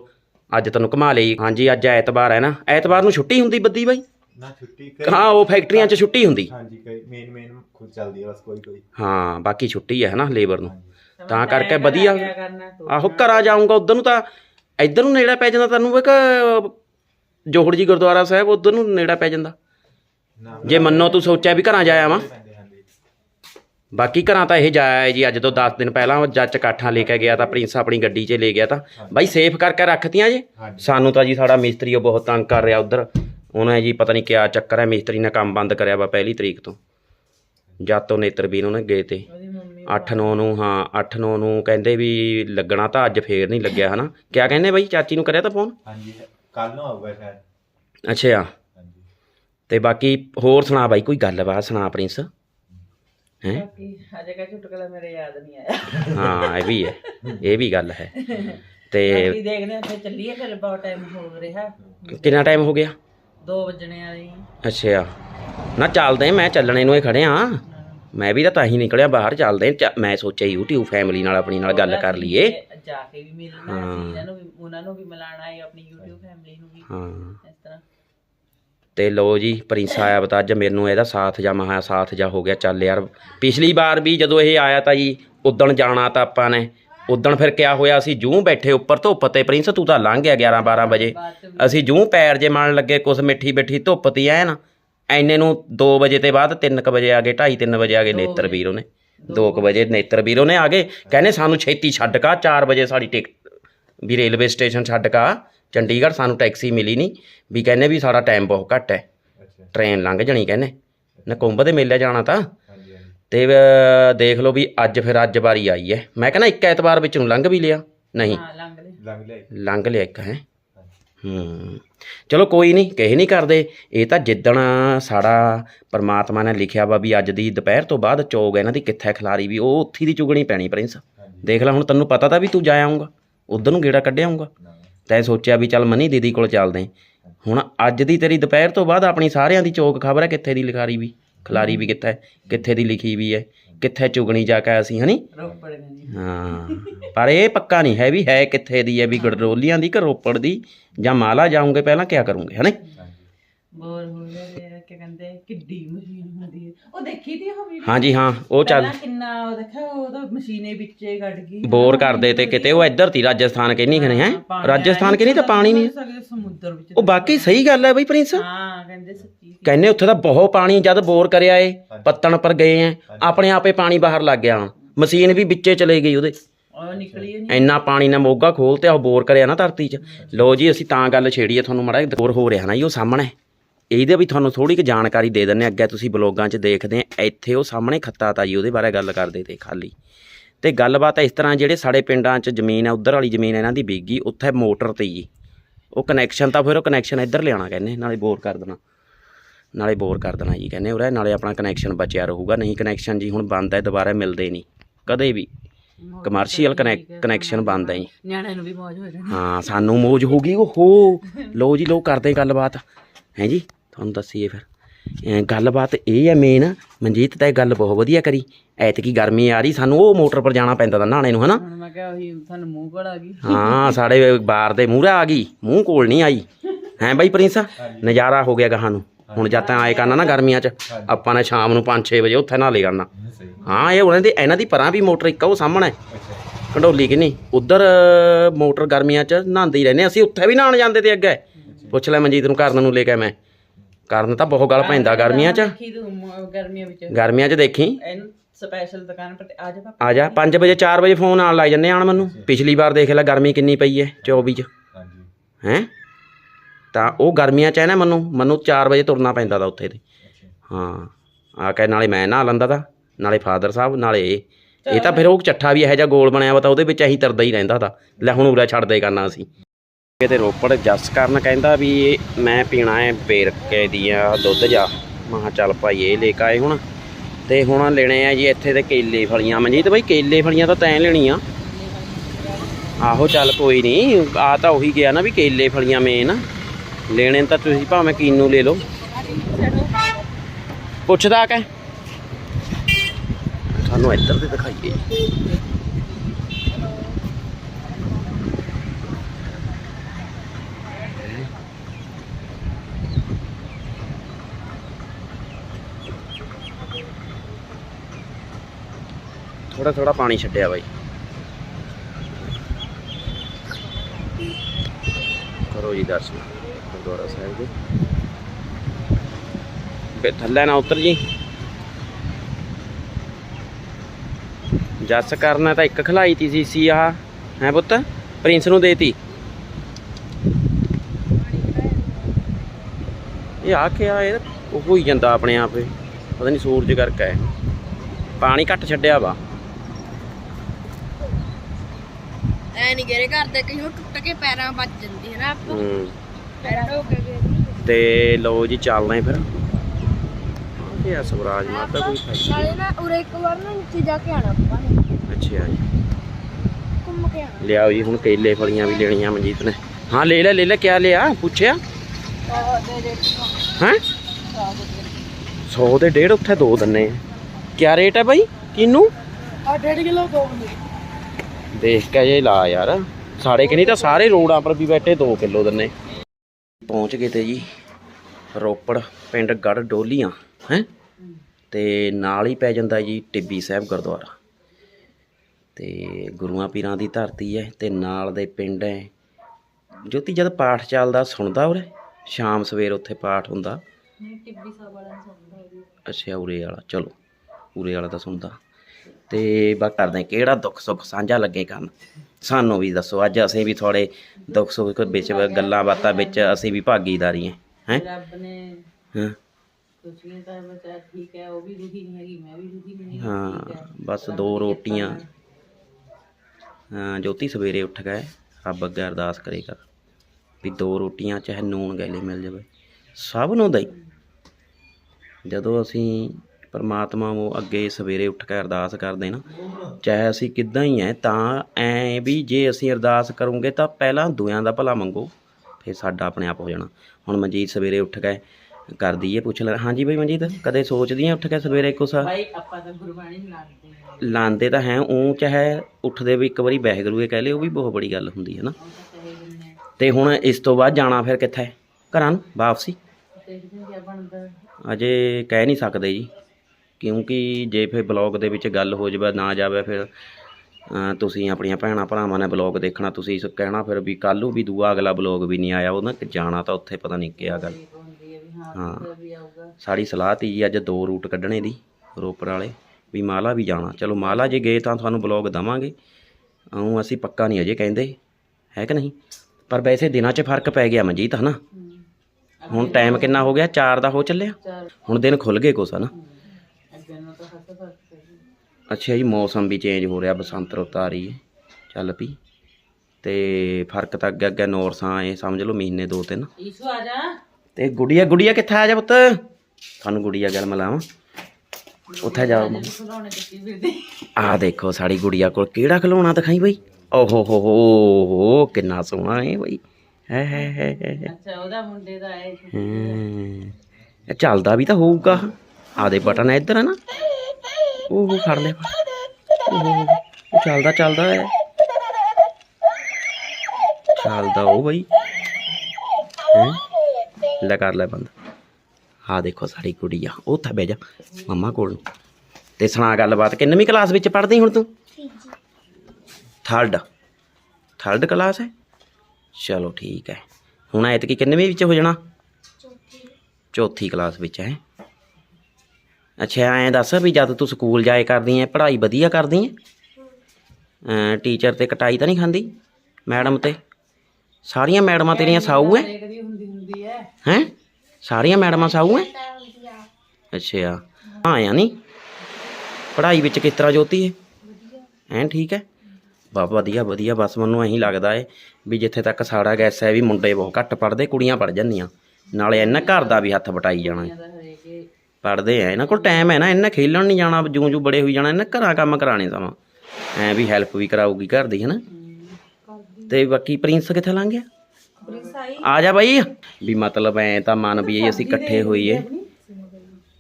Speaker 2: ਅੱਜ ਤੈਨੂੰ ਘੁਮਾ ਲਈ। ਹਾਂਜੀ ਅੱਜ ਐਤਵਾਰ ਹੈ ਨਾ। ਐਤਵਾਰ ਨੂੰ ਛੁੱਟੀ ਹੁੰਦੀ ਬੱਦੀ ਬਾਈ?
Speaker 3: ਨਾ ਛੁੱਟੀ ਕਈ
Speaker 2: ਹਾਂ ਉਹ ਫੈਕਟਰੀਆਂ 'ਚ ਛੁੱਟੀ ਹੁੰਦੀ।
Speaker 3: ਹਾਂਜੀ ਕਈ ਮੇਨ ਮੇਨ ਖੁਦ ਚੱਲਦੀ ਹੈ ਬਸ ਕੋਈ ਕੋਈ।
Speaker 2: ਹਾਂ ਬਾਕੀ ਛੁੱਟੀ ਹੈ ਨਾ ਲੇਬਰ ਨੂੰ। ਤਾਂ ਕਰਕੇ ਵਧੀਆ। ਆਹੋ ਘਰਾਂ ਜਾਊਂਗਾ ਉਧਰ ਨੂੰ ਤਾਂ ਇੱਧਰ ਨੂੰ ਨੇੜਾ ਪੈ ਜਾਂਦਾ ਤੈਨੂੰ ਇੱਕ ਜੋਹੜ ਜੀ ਗੁਰਦੁਆਰਾ ਸਾਹਿਬ ਉਧਰ ਨੂੰ ਨੇੜਾ ਪੈ ਜਾਂਦਾ। ਜੇ ਮੰਨੋ ਤੂੰ ਸੋਚਿਆ ਵੀ ਘਰਾਂ ਜਾਇਆ ਵਾਂ। ਬਾਕੀ ਘਰਾਂ ਤਾਂ ਇਹ ਜਾਇਆ ਹੈ ਜੀ ਅੱਜ ਤੋਂ 10 ਦਿਨ ਪਹਿਲਾਂ ਜੱਜ ਕਾਠਾਂ ਲੈ ਕੇ ਗਿਆ ਤਾਂ ਪ੍ਰਿੰਸ ਆਪਣੀ ਗੱਡੀ 'ਚ ਲੈ ਗਿਆ ਤਾਂ। ਬਾਈ ਸੇਫ ਕਰਕੇ ਰੱਖਤੀਆਂ ਜੀ। ਸਾਨੂੰ ਤਾਂ ਜੀ ਸਾਡਾ ਮਿਸਤਰੀ ਉਹ ਬਹੁਤ ਤੰਗ ਕਰ ਰਿਹਾ ਉਧਰ। ਉਹਨੇ ਜੀ ਪਤਾ ਨਹੀਂ ਕਿਆ ਚੱਕਰ ਹੈ ਮਿਸਤਰੀ ਨੇ ਕੰਮ ਬੰਦ ਕਰਿਆ ਵਾ ਪਹਿਲੀ ਤਰੀਕ ਤੋਂ। ਜਦ ਤੋਂ ਨੇਤਰਬੀਰ ਉਹਨੇ ਗਏ ਤੇ।
Speaker 1: ਉਹਦੀ ਮੰਮੀ
Speaker 2: 8-9 ਨੂੰ ਹਾਂ 8-9 ਨੂੰ ਕਹਿੰਦੇ ਵੀ ਲੱਗਣਾ ਤਾਂ ਅੱਜ ਫੇਰ ਨਹੀਂ ਲੱਗਿਆ ਹਨਾ। ਕਿਆ ਕਹਿੰਦੇ ਬਾਈ ਚਾਚੀ ਨੂੰ ਕਰਿਆ ਤਾਂ ਫੋਨ?
Speaker 3: ਹਾਂਜੀ ਕੱਲ ਨੂੰ ਆਊਗਾ ਸ਼ਾਇਦ।
Speaker 2: ਅੱਛਾ।
Speaker 3: ਹਾਂਜੀ।
Speaker 2: ਤੇ ਬਾਕੀ ਹੋਰ ਸੁਣਾ ਬਾਈ ਕੋਈ ਗੱਲਬਾਤ ਸੁਣਾ ਪ੍ਰਿੰਸ? ਹੈ?
Speaker 1: ਬਾਕੀ ਅਜੇ ਕਾ ਚੁਟਕਲਾ ਮੇਰੇ ਯਾਦ ਨਹੀਂ ਆਇਆ।
Speaker 2: ਹਾਂ ਇਹ ਵੀ ਹੈ। ਇਹ ਵੀ ਗੱਲ ਹੈ। ਤੇ
Speaker 1: ਬਾਕੀ ਦੇਖਦੇ ਹਾਂ ਫਿਰ ਚੱਲੀਏ ਫਿਰ ਬਹੁਤ ਟਾਈਮ ਹੋ ਰਿਹਾ।
Speaker 2: ਕਿੰਨਾ ਟਾਈਮ ਹੋ ਗਿਆ?
Speaker 1: 2 ਵਜਣੇ ਵਾਲੀ
Speaker 2: ਅੱਛਾ। ਨਾ ਚੱਲਦੇ ਮੈਂ ਚੱਲਣੇ ਨੂੰ ਹੀ ਖੜੇ ਆ ਮੈਂ ਵੀ ਤਾਂ ਤਾਂ ਹੀ ਨਿਕਲਿਆ ਬਾਹਰ ਚੱਲਦੇ ਚ- ਮੈਂ ਸੋਚਿਆ YouTube ਫੈਮਿਲੀ ਨਾਲ ਆਪਣੀ ਨਾਲ ਗੱਲ ਕਰ ਲਈਏ।
Speaker 1: ਜਾ ਕੇ ਵੀ ਮਿਲਣਾ ਸੀ ਇਹਨਾਂ ਨੂੰ ਵੀ ਉਹਨਾਂ ਨੂੰ ਵੀ ਮਿਲਾਣਾ ਹੈ ਆਪਣੀ YouTube ਫੈਮਿਲੀ ਨੂੰ ਵੀ।
Speaker 2: ਹਾਂ।
Speaker 1: ਇਸ ਤਰ੍ਹਾਂ।
Speaker 2: ਤੇ ਲੋ ਜੀ ਪ੍ਰਿੰਸ ਆਇਆ ਬਤਾ ਅੱਜ ਮੈਨੂੰ ਇਹਦਾ ਸਾਥ ਜਾਂ ਮਹਾ ਸਾਥ ਜਾ ਹੋ ਗਿਆ ਚੱਲ ਯਾਰ। ਪਿਛਲੀ ਵਾਰ ਵੀ ਜਦੋਂ ਇਹ ਆਇਆ ਤਾਂ ਜੀ ਉਦਣ ਜਾਣਾ ਤਾਂ ਆਪਾਂ ਨੇ। ਉਦਣ ਫਿਰ ਕਿਆ ਹੋਇਆ ਅਸੀਂ ਜੂੰ ਬੈਠੇ ਉੱਪਰ ਧੁੱਪ ਤੇ। ਪ੍ਰਿੰਸ ਤੂੰ ਤਾਂ ਲੰਘ ਗਿਆ 11 12 ਵਜੇ। ਅਸੀਂ ਜੂੰ ਪੈਰ ਜੇ ਮਲਣ ਲੱਗੇ ਕੁਛ ਮਿੱਠੀ ਬਿੱਠੀ ਧੁੱਪ ਤੀ ਐਨ। ਐਨੇ ਨੂੰ 2 ਵਜੇ ਤੇ ਬਾਅਦ 3 ਵਜੇ ਆ ਗਏ 2:30 3 ਵਜੇ ਆ ਗਏ ਨੇਤਰ ਵੀਰੋ ਨੇ 2 ਵਜੇ ਨੇਤਰ ਵੀਰੋ ਨੇ ਆ ਗਏ। ਕਹਿੰਦੇ ਸਾਨੂੰ ਛੇਤੀ ਛੱਡ ਕਾ 4 ਵਜੇ ਸਾਡੀ ਟਿਕਟ ਵੀ ਰੇਲਵੇ ਸਟੇਸ਼ਨ ਛੱਡ ਕਾ। ਚੰਡੀਗੜ੍ਹ ਸਾਨੂੰ ਟੈਕਸੀ ਮਿਲੀ ਨਹੀਂ ਵੀ ਕਹਿੰਦੇ ਵੀ ਸਾਡਾ ਟਾਈਮ ਬਹੁਤ ਘੱਟ ਹੈ।
Speaker 3: ਅੱਛਾ
Speaker 2: ਟ੍ਰੇਨ ਲੰਘ ਜਣੀ ਕਹਿੰਦੇ। ਨਕੁੰਭ ਦੇ ਮੇਲੇ ਜਾਣਾ ਤਾਂ।
Speaker 3: ਹਾਂਜੀ ਹਾਂਜੀ।
Speaker 2: ਤੇ ਦੇਖ ਲਓ ਵੀ ਅੱਜ ਫਿਰ ਅੱਜ ਵਾਰੀ ਆਈ ਹੈ। ਮੈਂ ਕਹਿੰਦਾ ਇੱਕ ਐਤਵਾਰ ਵਿੱਚ ਨੂੰ ਲੰਘ ਵੀ ਲਿਆ। ਨਹੀਂ।
Speaker 1: ਹਾਂ ਲੰਘ
Speaker 3: ਲਿਆ।
Speaker 2: ਲੰਘ ਲਿਆ ਇੱਕ। ਹੈ। ਹੂੰ। ਚਲੋ ਕੋਈ ਨਹੀਂ ਕਹੇ ਨਹੀਂ ਕਰਦੇ। ਇਹ ਤਾਂ ਜਿੱਦਣ ਸਾਡਾ ਪਰਮਾਤਮਾ ਨੇ ਲਿਖਿਆ ਵਾ ਵੀ ਅੱਜ ਦੀ ਦੁਪਹਿਰ ਤੋਂ ਬਾਅਦ ਚੋਗ ਇਹਨਾਂ ਦੀ ਕਿੱਥੇ ਖਿਲਾਰੀ ਵੀ ਉਹ ਉੱਥੀ ਦੀ ਚੁਗਣੀ ਪੈਣੀ ਪ੍ਰਿੰਸ। ਦੇਖ ਲੈ ਹੁਣ ਤੈਨੂੰ ਪਤਾ ਤਾਂ ਵੀ ਤੂੰ ਜਾ ਆਉਂਗਾ ਉਧਰ ਨੂੰ ਗੇੜਾ ਕੱਢ ਆਉਂਗਾ ਤੈਂ ਸੋਚਿਆ ਵੀ ਚੱਲ ਮਨੀ ਦੀਦੀ ਕੋਲ ਚੱਲਦੇ। ਹੁਣ ਅੱਜ ਦੀ ਤੇਰੀ ਦੁਪਹਿਰ ਤੋਂ ਬਾਅਦ ਆਪਣੀ ਸਾਰਿਆਂ ਦੀ ਚੋਕ ਖਬਰ ਹੈ ਕਿੱਥੇ ਦੀ ਲਿਖਾਰੀ ਵੀ ਖਲਾਰੀ ਵੀ ਕਿੱਥੇ ਕਿੱਥੇ ਦੀ ਲਿਖੀ ਵੀ ਹੈ ਕਿੱਥੇ ਚੁਗਣੀ ਜਾ ਕੇ ਆਇਆ ਸੀ ਹਨੀ? ਹਾਂ ਪਰ ਇਹ ਪੱਕਾ ਨਹੀਂ ਹੈ ਵੀ ਹੈ ਕਿੱਥੇ ਦੀ ਹੈ ਵੀ ਗੜਰੋਲੀਆਂ ਦੀ ਕਿ ਰੋਪੜ ਦੀ ਜਾਂ ਮਾਲਾ ਜਾਉਂਗੇ ਪਹਿਲਾਂ ਕਿਆ ਕਰੂੰਗੇ ਹਨੇ?
Speaker 1: ਬੋਰ ਹੋ ਗਏ ਕਿ ਕਹਿੰਦੇ ਕਿੱਡੀ ਮਸ਼ੀਨ ਹੁੰਦੀ ਹੈ ਉਹ ਦੇਖੀ ਤੀ ਉਹ ਵੀਡੀਓ
Speaker 2: ਹਾਂਜੀ ਹਾਂ ਉਹ ਚੱਲ।
Speaker 1: ਕਿੰਨਾ ਉਹ ਦੇਖਿਆ ਉਹ ਤਾਂ ਮਸ਼ੀਨੇ ਵਿੱਚੇ ਕੱਢ ਗਈ।
Speaker 2: ਬੋਰ ਕਰਦੇ ਤੇ ਕਿਤੇ ਉਹ ਇੱਧਰ ਤੀ ਰਾਜਸਥਾਨ ਕਿੰਨੀ ਖਨੇ ਹੈ? ਰਾਜਸਥਾਨ ਕਿੰਨੀ ਤਾਂ ਪਾਣੀ ਨਹੀਂ।
Speaker 1: ਸਕਦੇ ਸਮੁੰਦਰ ਵਿੱਚ
Speaker 2: ਉਹ ਬਾਕੀ ਸਹੀ ਗੱਲ ਹੈ ਬਈ ਪ੍ਰਿੰਸ।
Speaker 1: ਹਾਂ ਕਹਿੰਦੇ ਸੱਚੀ ਸੀ।
Speaker 2: ਕਹਿੰਦੇ ਉੱਥੇ ਤਾਂ ਬਹੁਤ ਪਾਣੀ ਜਦ ਬੋਰ ਕਰਿਆ ਏ ਪੱਤਣ ਪਰ ਗਏ ਐ ਆਪਣੇ ਆਪੇ ਪਾਣੀ ਬਾਹਰ ਲੱਗ ਗਿਆ। ਹੁਣ ਮਸ਼ੀਨ ਵੀ ਵਿੱਚੇ ਚਲੇ ਗਈ ਉਹਦੇ।
Speaker 1: ਉਹ ਨਿਕਲੀ ਨਹੀਂ
Speaker 2: ਇੰਨਾ ਪਾਣੀ ਨੇ ਮੋਗਾ ਖੋਲ ਤੇ ਉਹ ਬੋਰ ਕਰਿਆ ਨਾ ਧਰਤੀ 'ਚ। ਲੋ ਜੀ ਅਸੀਂ ਤਾਂ ਗੱਲ ਛੇੜੀ ਆ ਤੁਹਾਨੂੰ ਮੜਾ ਬੋਰ ਹੋ ਰਿਹਾ ਨਾ ਜੀ ਉਹ ਸਾਹਮਣੇ। ਇਹਦੇ ਵੀ ਤੁਹਾਨੂੰ ਥੋੜੀ ਕੁ ਜਾਣਕਾਰੀ ਦੇ ਦਿੰਨੇ ਅੱਗੇ ਤੁਸੀਂ ਬਲੋਗਾਂ 'ਚ ਦੇਖਦੇ ਆ ਇੱਥੇ ਉਹ ਸਾਹਮਣੇ ਖੱਤਾ ਤਾ ਜੀ ਉਹਦੇ ਬਾਰੇ ਗੱਲ ਕਰਦੇ ਤੇ ਖਾਲੀ। ਤੇ ਗੱਲਬਾਤ ਇਸ ਤਰ੍ਹਾਂ ਜਿਹੜੇ ਸਾਡੇ ਪਿੰਡਾਂ 'ਚ ਜ਼ਮੀਨ ਹੈ ਉਧਰ ਵਾਲੀ ਜ਼ਮੀਨ ਇਹਨਾਂ ਦੀ ਵਿਕੀ ਉੱਥੇ ਮੋਟਰ ਤੇ ਜੀ। ਉਹ ਕਨੈਕਸ਼ਨ ਤਾਂ ਫਿਰ ਉਹ ਕਨੈਕਸ਼ਨ ਇੱਧਰ ਲਿਆਉਣਾ ਕਹਿੰਦੇ ਨਾਲੇ ਬੋਰ ਕਰ ਦੇਣਾ। ਨਾਲੇ ਬੋਰ ਕਰ ਦੇਣਾ ਜੀ ਕਹਿੰਦੇ ਉਰੇ ਨਾਲੇ ਆਪਣਾ ਕਨੈਕਸ਼ਨ ਬਚਿਆ ਰਹੂਗਾ। ਨਹੀਂ ਕਨੈਕਸ਼ਨ ਜੀ ਹੁਣ ਬੰਦ ਹੈ ਦੁਬਾਰਾ ਮਿਲਦੇ ਨਹੀਂ। ਕਦੇ ਵੀ ਕਮਰਸ਼ੀਅਲ ਕਨੈਕਸ਼ਨ ਬੰਦ ਹੈ ਜੀ।
Speaker 1: ਨਿਆਣਿਆਂ ਨੂੰ ਵੀ ਮौज ਹੋ ਜਾਣੀ।
Speaker 2: ਹਾਂ ਸਾਨੂੰ ਮੋਜ ਹੋ ਗਈ ਓਹੋ। ਲੋ ਜੀ ਲੋ ਕਰਦੇ ਗੱਲਬਾਤ। ਹੈ ਜੀ? ਤੁਹਾਨੂੰ ਦੱਸੀਏ ਫਿਰ। ਗੱਲਬਾਤ ਇਹ ਹੈ ਮੇਨ ਮਨਜੀਤ ਤਾਂ ਇਹ ਗੱਲ ਬਹੁਤ ਵਧੀਆ ਕਰੀ। ਐਤਕੀ ਗਰਮੀ ਆ ਰਹੀ ਸਾਨੂੰ ਉਹ ਮੋਟਰ ਪਰ ਜਾਣਾ ਪੈਂਦਾ ਤਾਂ ਨਹਾਣੇ ਨੂੰ ਹਨਾ?
Speaker 1: ਹੁਣ ਮੈਂ ਕਿਹਾ ਉਹੀ ਤੁਹਾਨੂੰ ਮੂੰਹ ਕੋਲ ਆ ਗਈ।
Speaker 2: ਹਾਂ ਸਾਡੇ ਬਾਰ ਦੇ ਮੂਹਰੇ ਆ ਗਈ। ਮੂੰਹ ਕੋਲ ਨਹੀਂ ਆਈ। ਹੈ ਬਾਈ ਪ੍ਰਿੰਸ? ਨਜ਼ਾਰਾ ਹੋ ਗਿਆ ਗਾਹਾਂ ਨੂੰ। ਹੁਣ ਜਦ ਤਾਂ ਆਏ ਕਰਨਾ ਨਾ ਗਰਮੀਆਂ 'ਚ ਆਪਾਂ ਨੇ ਸ਼ਾਮ ਨੂੰ 5-6 ਵਜੇ ਉੱਥੇ ਨਹਾ ਲੇ ਕਰਨਾ ਹਾਂ ਇਹ ਉਹਨਾਂ ਦੇ ਇਹਨਾਂ ਦੀ ਪਰਾਂ ਵੀ ਮੋਟਰ ਇੱਕ ਉਹ ਸਾਹਮਣੇ। ਕੰਡੋਲੀ ਕਿ ਨਹੀਂ ਉਧਰ ਮੋਟਰ ਗਰਮੀਆਂ 'ਚ ਨਹਾਉਂਦੇ ਹੀ ਰਹਿੰਦੇ ਅਸੀਂ ਉੱਥੇ ਵੀ ਨਹਾਉਣ ਜਾਂਦੇ ਤੇ ਅੱਗੇ। ਪੁੱਛ ਲੈ ਮਨਜੀਤ ਨੂੰ ਕਰਨ ਨੂੰ ਲੈ ਕੇ ਮੈਂ। ਕਰਨ ਤਾਂ ਬਹੁਤ ਗੱਲ ਪੈਂਦਾ ਗਰਮੀਆਂ 'ਚ।
Speaker 1: ਦੇਖੀ ਤੂੰ ਮ- ਗਰਮੀਆਂ ਵਿੱਚ।
Speaker 2: ਗਰਮੀਆਂ 'ਚ ਦੇਖੀ।
Speaker 1: ਇਹਨੂੰ ਸਪੈਸ਼ਲ ਦੁਕਾਨ ਪਰ ਤੇ ਆ ਜਾ ਪਾਪਾ
Speaker 2: ਆ ਜਾ 5 ਵਜੇ 4 ਵਜੇ ਫੋਨ ਆਉਣ ਲੱਗ ਜੰਨੇ ਆਣ ਮੈਨੂੰ। ਪਿਛਲੀ ਵਾਰ ਦੇਖ ਲੈ ਗਰਮੀ ਕਿੰਨੀ ਪਈ ਹੈ 24 'ਚ।
Speaker 3: ਹਾਂਜੀ।
Speaker 2: ਹੈਂ? ਤਾਂ ਉਹ ਗਰਮੀਆਂ 'ਚ ਹੈ ਨਾ ਮੈਨੂੰ ਮੈਨੂੰ 4 ਵਜੇ ਤੁਰਨਾ ਪੈਂਦਾ ਤਾ ਉੱਥੇ ਤੇ। ਹਾਂ ਆ ਕੇ ਨਾਲੇ ਮੈਂ ਨਹਾ ਲੈਂਦਾ ਤਾ ਨਾਲੇ ਫਾਦਰ ਸਾਹਿਬ ਨਾਲੇ ਇਹ। ਇਹ ਤਾਂ ਫਿਰ ਉਹ ਚੱਠਾ ਵੀ ਇਹੋ ਜਿਹਾ ਗੋਲ ਬਣਿਆ ਵਾ ਤਾਂ ਉਹਦੇ ਵਿੱਚ ਅਸੀਂ ਤਰਦਾ ਹੀ ਰਹਿੰਦਾ ਤਾ। ਲੈ ਹੁਣ ਉਰਾ ਛੱਡਦੇ ਕਰਨਾ ਅਸੀਂ। ਕਿਤੇ ਰੋਪੜ ਜੱਸ ਕਰਨ ਕਹਿੰਦਾ ਵੀ ਇਹ ਮੈਂ ਪੀਣਾ ਹੈ ਬੇਰਕੇ ਦੀਆਂ ਦੁੱਧ ਜਾ। ਮੈਂ ਚੱਲ ਭਾਈ ਇਹ ਲੈ ਕੇ ਆਏ ਹੁਣ। ਤੇ ਹੁਣ ਲੈਣੇ ਆ ਜੀ ਇੱਥੇ ਤੇ ਕੇਲੇ ਫਲੀਆਂ। ਮਨਜੀਤ ਬਾਈ, ਕੇਲੇ ਫਲੀਆਂ ਤਾਂ ਤੈਂ ਲੈਣੀਆਂ। ਆਹੋ ਚੱਲ ਕੋਈ ਨਹੀਂ ਆ ਤਾਂ ਉਹੀ ਗਿਆ ਨਾ ਵੀ ਕੇਲੇ ਫਲੀਆਂ ਮੇਨ ਲੈਣੇ ਤਾਂ ਤੁਸੀਂ ਭਾਵੇਂ ਕੀਨੂ ਲੈ ਲਓ। ਪੁੱਛਦਾ ਕਿ? ਸਾਨੂੰ ਇੱਧਰ ਤੇ ਦਿਖਾਈਏ। ਥੋੜਾ ਥੋੜਾ ਪਾਣੀ ਛੱਡਿਆ ਬਾਈ। ਕਰੋ ਜੀ ਦਰਸ਼ਨ, ਗੁਰਦੁਆਰਾ ਸਾਹਿਬ ਦੇ। ਬੇ ਥੱਲੇ ਨਾ ਉਤਰ ਜੀ। ਜੱਸ ਕਰਨਾ ਤਾਂ ਇੱਕ ਖਲਾਈ ਤੀ ਸੀ ਆ ਹੈ ਪੁੱਤ? ਪ੍ਰਿੰਸ ਨੂੰ ਦੇਤੀ। ਇਹ ਆ ਕੇ ਆ ਇਹ ਉਹ ਹੋਈ ਜਾਂਦਾ ਆਪਣੇ ਆਪ ਹੀ। ਪਤਾ ਨਹੀਂ ਸੂਰਜ ਕਰਕੇ ਪਾਣੀ ਘੱਟ ਛੱਡਿਆ ਵਾ।
Speaker 4: ਐ ਨਹੀਂ ਗੇਰੇ ਕਰਦੇ ਕਈ ਉਹ ਟੁੱਟ ਕੇ ਪੈਰਾਂ ਵੱਜ ਜਾਂਦੀ ਹੈ ਨਾ ਆਪਾਂ।
Speaker 2: ਹੂੰ।
Speaker 4: ਪੈਰਾਂ ਹੋ ਕੇ ਗਏ
Speaker 2: ਤੇ ਲਓ ਜੀ ਚੱਲਦੇ ਫਿਰ। ਇਹ ਆ ਸਵਰਾਜ ਮਾਤਾ ਕੋਈ
Speaker 4: ਨਾਲੇ ਨਾ ਉਰੇ ਇੱਕ ਵਾਰ ਨਾ ਨੀਚੇ ਜਾ ਕੇ ਆਣਾ ਆਪਾਂ ਨੇ।
Speaker 2: ਅੱਛਾ ਜੀ।
Speaker 4: ਘੁੰਮ ਕੇ ਆਣਾ
Speaker 2: ਲਿਆਓ ਜੀ ਹੁਣ ਕੇਲੇ ਫਲੀਆਂ ਵੀ ਲੈਣੀਆਂ ਮਨਜੀਤ ਨੇ। ਹਾਂ ਲੈ ਲੈ ਲੈ ਲੈ ਕਿਆ ਲਿਆ? ਪੁੱਛਿਆ? ਹੈ? 100 ਦੇ ਡੇਢ ਉੱਥੇ ਦੋ ਦੰਨੇ ਕਿਆ ਰੇਟ ਹੈ ਬਾਈ? ਕਿੰਨੂ?
Speaker 4: ਆ 1.5 ਕਿਲੋ ਦੋ ਨੇ।
Speaker 2: ਦੇਖ ਕੇ ਜੇ ਲਾ ਯਾਰ। ਸਾਡੇ ਕਿ ਨਹੀਂ ਤਾਂ ਸਾਰੇ ਰੋਡਾਂ ਪਰ ਵੀ ਬੈਠੇ 2 ਕਿਲੋ ਦੰਨੇ। ਪਹੁੰਚ ਗਏ ਤੇ ਜੀ ਰੋਪੜ ਪਿੰਡ ਗੜ ਡੋਲੀਆਂ ਹੈ? ਤੇ ਨਾਲ ਹੀ ਪੈ ਜਾਂਦਾ ਜੀ ਟਿੱਬੀ ਸਾਹਿਬ ਗੁਰਦੁਆਰਾ। ਤੇ ਗੁਰੂਆਂ ਪੀਰਾਂ ਦੀ ਧਰਤੀ ਹੈ ਤੇ ਨਾਲ ਦੇ ਪਿੰਡ ਹੈ ਜੋਤੀ ਜਦ ਪਾਠ ਚੱਲਦਾ ਸੁਣਦਾ ਉਰੇ? ਸ਼ਾਮ ਸਵੇਰ ਉੱਥੇ ਪਾਠ ਹੁੰਦਾ।
Speaker 1: ਨਹੀਂ ਟਿੱਬੀ ਸਾਹਿਬ ਵਾਲਾ ਸੁਣਦਾ
Speaker 2: ਅੱਛਾ ਉਰੇ ਵਾਲਾ। ਚਲੋ ਉਰੇ ਵਾਲਾ ਤਾਂ ਸੁਣਦਾ। ਤੇ ਬਾ ਕਰਦੇ ਕਿਹੜਾ ਦੁੱਖ ਸੁੱਖ ਸਾਂਝਾ ਲੱਗੇ ਕਰਨ ਸਾਨੂੰ ਵੀ ਦੱਸੋ ਅੱਜ ਅਸੀਂ ਵੀ ਥੋੜੇ ਦੁੱਖ ਸੁੱਖ ਵਿੱਚ ਗੱਲਾਂ ਬਾਤਾਂ ਵਿੱਚ ਅਸੀਂ ਵੀ ਭਾਗੀਦਾਰੀ ਹੈ ਹੈ?
Speaker 1: ਰੱਬ ਨੇ
Speaker 2: ਹਾਂ?
Speaker 1: ਕੁਛ ਤਾਂ ਬਚਾ ਠੀਕ ਹੈ ਉਹ ਵੀ ਦੁਖੀ ਨਹੀਂ ਹੈਗੀ ਮੈਂ ਵੀ ਦੁਖੀ ਨਹੀਂ ਹੈਗੀ
Speaker 2: ਹਾਂ ਬਸ ਦੋ ਰੋਟੀਆਂ। ਹਾਂ ਜੋਤੀ ਸਵੇਰੇ ਉੱਠ ਗਏ ਰੱਬ ਅੱਗੇ ਅਰਦਾਸ ਕਰੇ ਕਰ ਵੀ ਦੋ ਰੋਟੀਆਂ ਚਾਹੇ ਨੂਨ ਗੈਲੇ ਮਿਲ ਜਾਵੇ ਸਭ ਨੂੰ ਦਈ। ਜਦੋਂ ਅਸੀਂ ਪਰਮਾਤਮਾ ਉਹ ਅੱਗੇ ਸਵੇਰੇ ਉੱਠ ਕੇ ਅਰਦਾਸ ਕਰਦੇ ਨਾ ਚਾਹੇ ਅਸੀਂ ਕਿੱਦਾਂ ਹੀ ਐ ਤਾਂ ਐ ਵੀ ਜੇ ਅਸੀਂ ਅਰਦਾਸ ਕਰੂੰਗੇ ਤਾਂ ਪਹਿਲਾਂ ਦੁਆਂ ਦਾ ਭਲਾ ਮੰਗੋ ਫਿਰ ਸਾਡਾ ਆਪਣੇ ਆਪ ਹੋ ਜਾਣਾ। ਹੁਣ ਮਨਜੀਤ ਸਵੇਰੇ ਉੱਠ ਕੇ ਕਰਦੀ ਏ ਪੁੱਛ ਲੈ ਹਾਂਜੀ ਬਈ ਮਨਜੀਤ ਕਦੇ ਸੋਚਦੀ ਐ ਉੱਠ ਕੇ ਸਵੇਰੇ ਕੁਛ
Speaker 1: ਭਾਈ ਆਪਾਂ ਤਾਂ ਗੁਰਬਾਣੀ ਲਾਉਂਦੇ ਹਾਂ
Speaker 2: ਲਾਂਦੇ ਤਾਂ ਹੈ ਉਹ ਚਾਹੇ ਉੱਠਦੇ ਵੀ ਇੱਕ ਵਾਰੀ ਵਾਹਿਗੁਰੂ ਇਹ ਕਹਿ ਲਏ ਉਹ ਵੀ ਬਹੁਤ ਬੜੀ ਗੱਲ ਹੁੰਦੀ ਹੈ ਨਾ।
Speaker 1: ਤਾਂ ਆ
Speaker 2: ਹੁਣ ਇਸ ਤੋਂ ਬਾਅਦ ਜਾਣਾ ਫਿਰ ਕਿੱਥੇ? ਘਰਾਂ ਨੂੰ ਵਾਪਸੀ?
Speaker 1: ਦੇਖਦੇ ਹਾਂ ਕੀ ਬਣਦਾ।
Speaker 2: ਅਜੇ ਕਹਿ ਨਹੀਂ ਸਕਦੇ ਜੀ। ਕਿਉਂਕਿ ਜੇ ਫਿਰ ਬਲੌਗ ਦੇ ਵਿੱਚ ਗੱਲ ਹੋ ਜਾਵੇ ਨਾ ਜਾਵੇ ਫਿਰ ਤੁਸੀਂ ਆਪਣੀਆਂ ਭੈਣਾਂ ਭਰਾਵਾਂ ਨੇ ਬਲੌਗ ਦੇਖਣਾ ਤੁਸੀਂ ਸ- ਕਹਿਣਾ ਫਿਰ ਵੀ ਕੱਲ੍ਹ ਨੂੰ ਵੀ ਦੂਆ ਅਗਲਾ ਬਲੌਗ ਵੀ ਨਹੀਂ ਆਇਆ ਉਹਨਾਂ ਜਾਣਾ ਤਾਂ ਉੱਥੇ ਪਤਾ ਨਹੀਂ ਕਿਆ ਗੱਲ।
Speaker 1: ਹੈ
Speaker 2: ਸਾਡੀ ਸਲਾਹ ਤੀ ਅੱਜ ਦੋ ਰੂਟ ਕੱਢਣੇ ਦੀ ਰੋਪੜ ਵਾਲੇ ਵੀ ਮਾਲਾ ਵੀ ਜਾਣਾ। ਚਲੋ ਮਾਲਾ ਜੇ ਗਏ ਤਾਂ ਤੁਹਾਨੂੰ ਬਲੌਗ ਦਵਾਂਗੇ। ਆਉਂ ਅਸੀਂ ਪੱਕਾ ਨਹੀਂ ਅਜੇ ਕਹਿੰਦੇ ਹੈ ਕਿ ਨਹੀਂ? ਪਰ ਵੈਸੇ ਦਿਨਾਂ 'ਚ ਫ਼ਰਕ ਪੈ ਗਿਆ ਮਨਜੀਤ ਹਨਾ? ਹੁਣ ਟਾਈਮ ਕਿੰਨਾ ਹੋ ਗਿਆ? 4 ਦਾ ਹੋ ਚੱਲਿਆ। ਹੁਣ ਦਿਨ ਖੁੱਲ ਗਏ ਕੁਛ ਹਨਾ
Speaker 1: ਅੱਗੇ ਨੂੰ ਤਾਂ ਹੱਥ ਫ਼ਰਕ ਪੈ ਗਿਆ
Speaker 2: ਅੱਛਾ ਜੀ ਮੌਸਮ ਵੀ ਚੇਂਜ ਹੋ ਰਿਹਾ ਬਸੰਤ ਰੁੱਤ ਆ ਰਹੀ ਹੈ ਚੱਲ ਪਈ। ਤੇ ਫ਼ਰਕ ਤਾਂ ਅੱਗੇ ਅੱਗੇ ਨੌਰਸਾਂ ਇਹ ਸਮਝ ਲਓ ਮਹੀਨੇ ਦੋ ਤਿੰਨ।
Speaker 1: ਈਸ਼ੂ ਆ ਜਾ।
Speaker 2: ਤੇ ਗੁੜੀਆ ਗੁੜੀਆ ਕਿੱਥੇ ਆ ਜਾ ਪੁੱਤ? ਤੁਹਾਨੂੰ ਗੁੜੀਆ ਗੱਲ ਮਿਲਾਵਾਂ ਉੱਥੇ ਜਾਓ। ਆ ਦੇਖੋ ਸਾਡੀ ਗੁੜੀਆ ਕੋਲ ਕਿਹੜਾ ਖਿਡੌਣਾ ਦਿਖਾਈ ਬਈ? ਓਹੋ ਹੋ ਹੋ ਹੋ ਕਿੰਨਾ ਸੋਹਣਾ ਹੈ ਬਈ। ਹੈ ਹੈ ਹੈ।
Speaker 1: ਅੱਛਾ ਉਹਦਾ ਮੁੰਡੇ ਦਾ ਹੈ।
Speaker 2: ਚੱਲਦਾ ਵੀ ਤਾਂ ਹੋਊਗਾ। ਆ ਦੇ ਬਟਨ ਇੱਧਰ ਹੈ ਨਾ। ਉਹ ਫੜ ਲੈ। ਉਹ ਚੱਲਦਾ ਚੱਲਦਾ ਹੈ। ਚੱਲਦਾ ਉਹ ਬਈ? ਲੈ ਕਰ ਲੈ ਬੰਦ। ਆ ਦੇਖੋ ਸਾਡੀ ਕੁੜੀ ਆ ਉਹ ਉੱਥੇ ਬਹਿ ਜਾ ਮੰਮਾ ਕੋਲ ਨੂੰ। ਤੇ ਸੁਣਾ ਗੱਲਬਾਤ ਕਿੰਨਵੀਂ ਕਲਾਸ ਵਿੱਚ ਪੜ੍ਹਦੀ ਹੁਣ ਤੂੰ? ਥਰਡ ਥਰਡ ਕਲਾਸ ਹੈ? ਚਲੋ ਠੀਕ ਹੈ। ਹੁਣ ਐਤਕੀ ਕਿੰਨਵੀਂ ਵਿੱਚ ਹੋ ਜਾਣਾ? ਚੌਥੀ ਕਲਾਸ ਵਿੱਚ ਹੈ। ਅੱਛਾ ਐਂ ਦੱਸ ਵੀ ਜਦ ਤੂੰ ਸਕੂਲ ਜਾਏ ਕਰਦੀ ਐ ਪੜ੍ਹਾਈ ਵਧੀਆ ਕਰਦੀ ਐ? ਟੀਚਰ ਤੇ ਕਟਾਈ ਤਾਂ ਨਹੀਂ ਖਾਂਦੀ? ਮੈਡਮ ਤੇ? ਸਾਰੀਆਂ ਮੈਡਮਾਂ ਤੇਰੀਆਂ ਸਾਊ ਐ?
Speaker 1: ਹੁੰਦੀ ਹੁੰਦੀ ਹੈ
Speaker 2: ਹੈ? ਸਾਰੀਆਂ ਮੈਡਮਾਂ ਸਾਊ ਐ? ਅੱਛਾ ਹਾਂ ਆ ਨਹੀਂ ਪੜ੍ਹਾਈ ਵਿੱਚ ਕਿਸ ਤਰ੍ਹਾਂ ਜੋਤੀ ਹੈ ਐਂ ਠੀਕ ਹੈ ਬਾ ਵਧੀਆ ਵਧੀਆ। ਬਸ ਮੈਨੂੰ ਐਂ ਲੱਗਦਾ ਏ ਵੀ ਜਿੱਥੇ ਤੱਕ ਸਾੜਾ ਗੈਸ ਹੈ ਵੀ ਮੁੰਡੇ ਬਹੁਤ ਘੱਟ ਪੜ੍ਹਦੇ ਕੁੜੀਆਂ ਪੜ੍ਹ ਜਾਂਦੀਆਂ। ਨਾਲੇ ਇਹਨਾਂ ਘਰ ਦਾ ਵੀ ਹੱਥ ਵਟਾਈ ਜਾਣਾ।
Speaker 1: ਹਰੇਕ
Speaker 2: ਪੜ੍ਹਦੇ ਆ। ਇਹਨਾਂ ਕੋਲ ਟਾਈਮ ਹੈ ਨਾ, ਇਹਨਾਂ ਖੇਲਣ ਨਹੀਂ ਜਾਣਾ ਜੂੰ ਜੂ ਬੜੇ ਹੋਈ ਜਾਣਾ, ਇਹਨਾਂ ਘਰਾਂ ਕੰਮ ਕਰਾਣੇ ਸਮਾਂ। ਐ ਵੀ ਹੈਲਪ ਵੀ ਕਰਾਊਗੀ ਘਰ ਦੀ, ਹਨਾ? ਤੇ ਬਾਕੀ ਪ੍ਰਿੰਸ ਕਿੱਥੇ ਲੰਘ ਗਿਆ? ਆ ਜਾ ਬਾਈ। ਵੀ ਮਤਲਬ ਐ ਤਾਂ ਮਨ ਵੀ ਅਸੀਂ ਇਕੱਠੇ ਹੋਈਏ।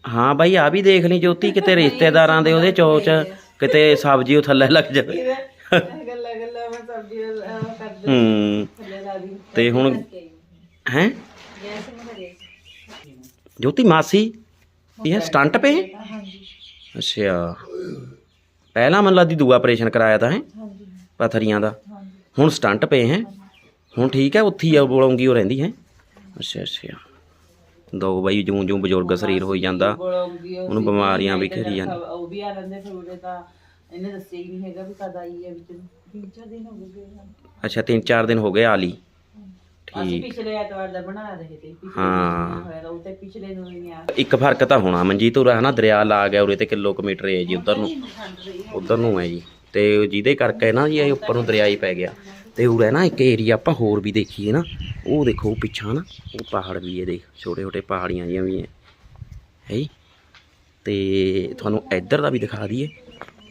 Speaker 2: ਹਾਂ ਬਾਈ, ਆ ਵੀ ਦੇਖ ਲਈ ਜੋਤੀ, ਕਿਤੇ ਰਿਸ਼ਤੇਦਾਰਾਂ ਦੇ ਉਹਦੇ ਚੋਚ, ਕਿਤੇ ਸਬਜ਼ੀ ਉਹ ਥੱਲੇ ਲੱਗ ਜਾਵੇ।
Speaker 1: ਗੱਲਾਂ
Speaker 2: ਹੂੰ। ਤੇ ਹੁਣ ਹੈ? ਜੋਤੀ, ਮਾਸੀ? ਇਹ ਸਟੰਟ ਪੇ ਅੱਛਾ। ਪਹਿਲਾਂ ਮਨ ਦੂਆ ਆਪਰੇਸ਼ਨ ਕਰਾਇਆ ਤਾਂ ਹੈ? ਪਥਰੀਆਂ ਦਾ। ਹੁਣ ਸਟੰਟ ਪਏ ਹੈ? ਹੁਣ ਠੀਕ ਹੈ ਉੱਥੇ ਹੀ ਆ ਬੋਲੂੰਗੀ ਉਹ ਰਹਿੰਦੀ ਹੈ? ਅੱਛਾ ਅੱਛਾ। ਦੋ ਬਾਈ ਜੂੰ ਜੂੰ ਬਜ਼ੁਰਗ ਸਰੀਰ ਹੋਈ ਜਾਂਦਾ
Speaker 1: ਬੋਲੋਗੀ
Speaker 2: ਉਹਨੂੰ ਬਿਮਾਰੀਆਂ ਵੀ ਘੇਰੀ ਜਾਂਦੀਆਂ
Speaker 1: ਉਹ ਵੀ ਆ ਰਹਿੰਦੇ ਫਿਰ ਉਹਦੇ ਤਾਂ ਇਹਨੇ ਦੱਸਿਆ ਹੀ ਨਹੀਂ ਹੈਗਾ ਵੀ ਕਦ ਆਈ ਹੈ ਵਿੱਚ ਨੂੰ। ਤਿੰਨ ਚਾਰ ਦਿਨ ਹੋ ਗਏ।
Speaker 2: ਅੱਛਾ ਤਿੰਨ ਚਾਰ ਦਿਨ ਹੋ ਗਏ ਆਲੀ।
Speaker 1: ਅਸੀਂ
Speaker 2: ਠੀਕ
Speaker 1: ਪਿਛਲੇ ਐਤਵਾਰ ਦਾ ਬਣਾ ਰਹੇ ਤੇ ਪਿਛਲੇ
Speaker 2: ਹਾਂ।
Speaker 1: ਹੋਇਆ ਤਾਂ ਉਹ ਤੇ ਪਿਛਲੇ ਨੂੰ ਹੀ ਨਹੀਂ ਆ।
Speaker 2: ਇੱਕ ਫ਼ਰਕ ਤਾਂ ਹੋਣਾ ਮਨਜੀਤ ਉਰਾ ਹਨਾ ਦਰਿਆ ਲਾ ਗਿਆ ਉਰੇ ਤੇ ਕਿਲੋਮੀਟਰ ਹੈ ਜੀ ਉਧਰ ਨੂੰ। ਉਧਰ ਨੂੰ ਹੈ ਜੀ। ਤੇ ਜਿਹਦੇ ਕਰਕੇ ਨਾ ਜੀ ਇਹ ਉੱਪਰ ਨੂੰ ਦਰਿਆ ਹੀ ਪੈ ਗਿਆ। ਤੇ ਉਰੇ ਨਾ ਇੱਕ ਏਰੀਆ ਆਪਾਂ ਹੋਰ ਵੀ ਦੇਖੀਏ ਨਾ ਉਹ ਦੇਖੋ ਉਹ ਪਿੱਛਾ ਨਾ ਉਹ ਪਹਾੜ ਵੀ ਹੈ ਦੇਖ ਛੋਟੇ ਛੋਟੇ ਪਹਾੜੀਆਂ ਜਿਹੀਆਂ ਵੀ ਹੈ। ਹੈ ਜੀ? ਤੇ ਤੁਹਾਨੂੰ ਇੱਧਰ ਦਾ ਵੀ ਦਿਖਾ ਦਈਏ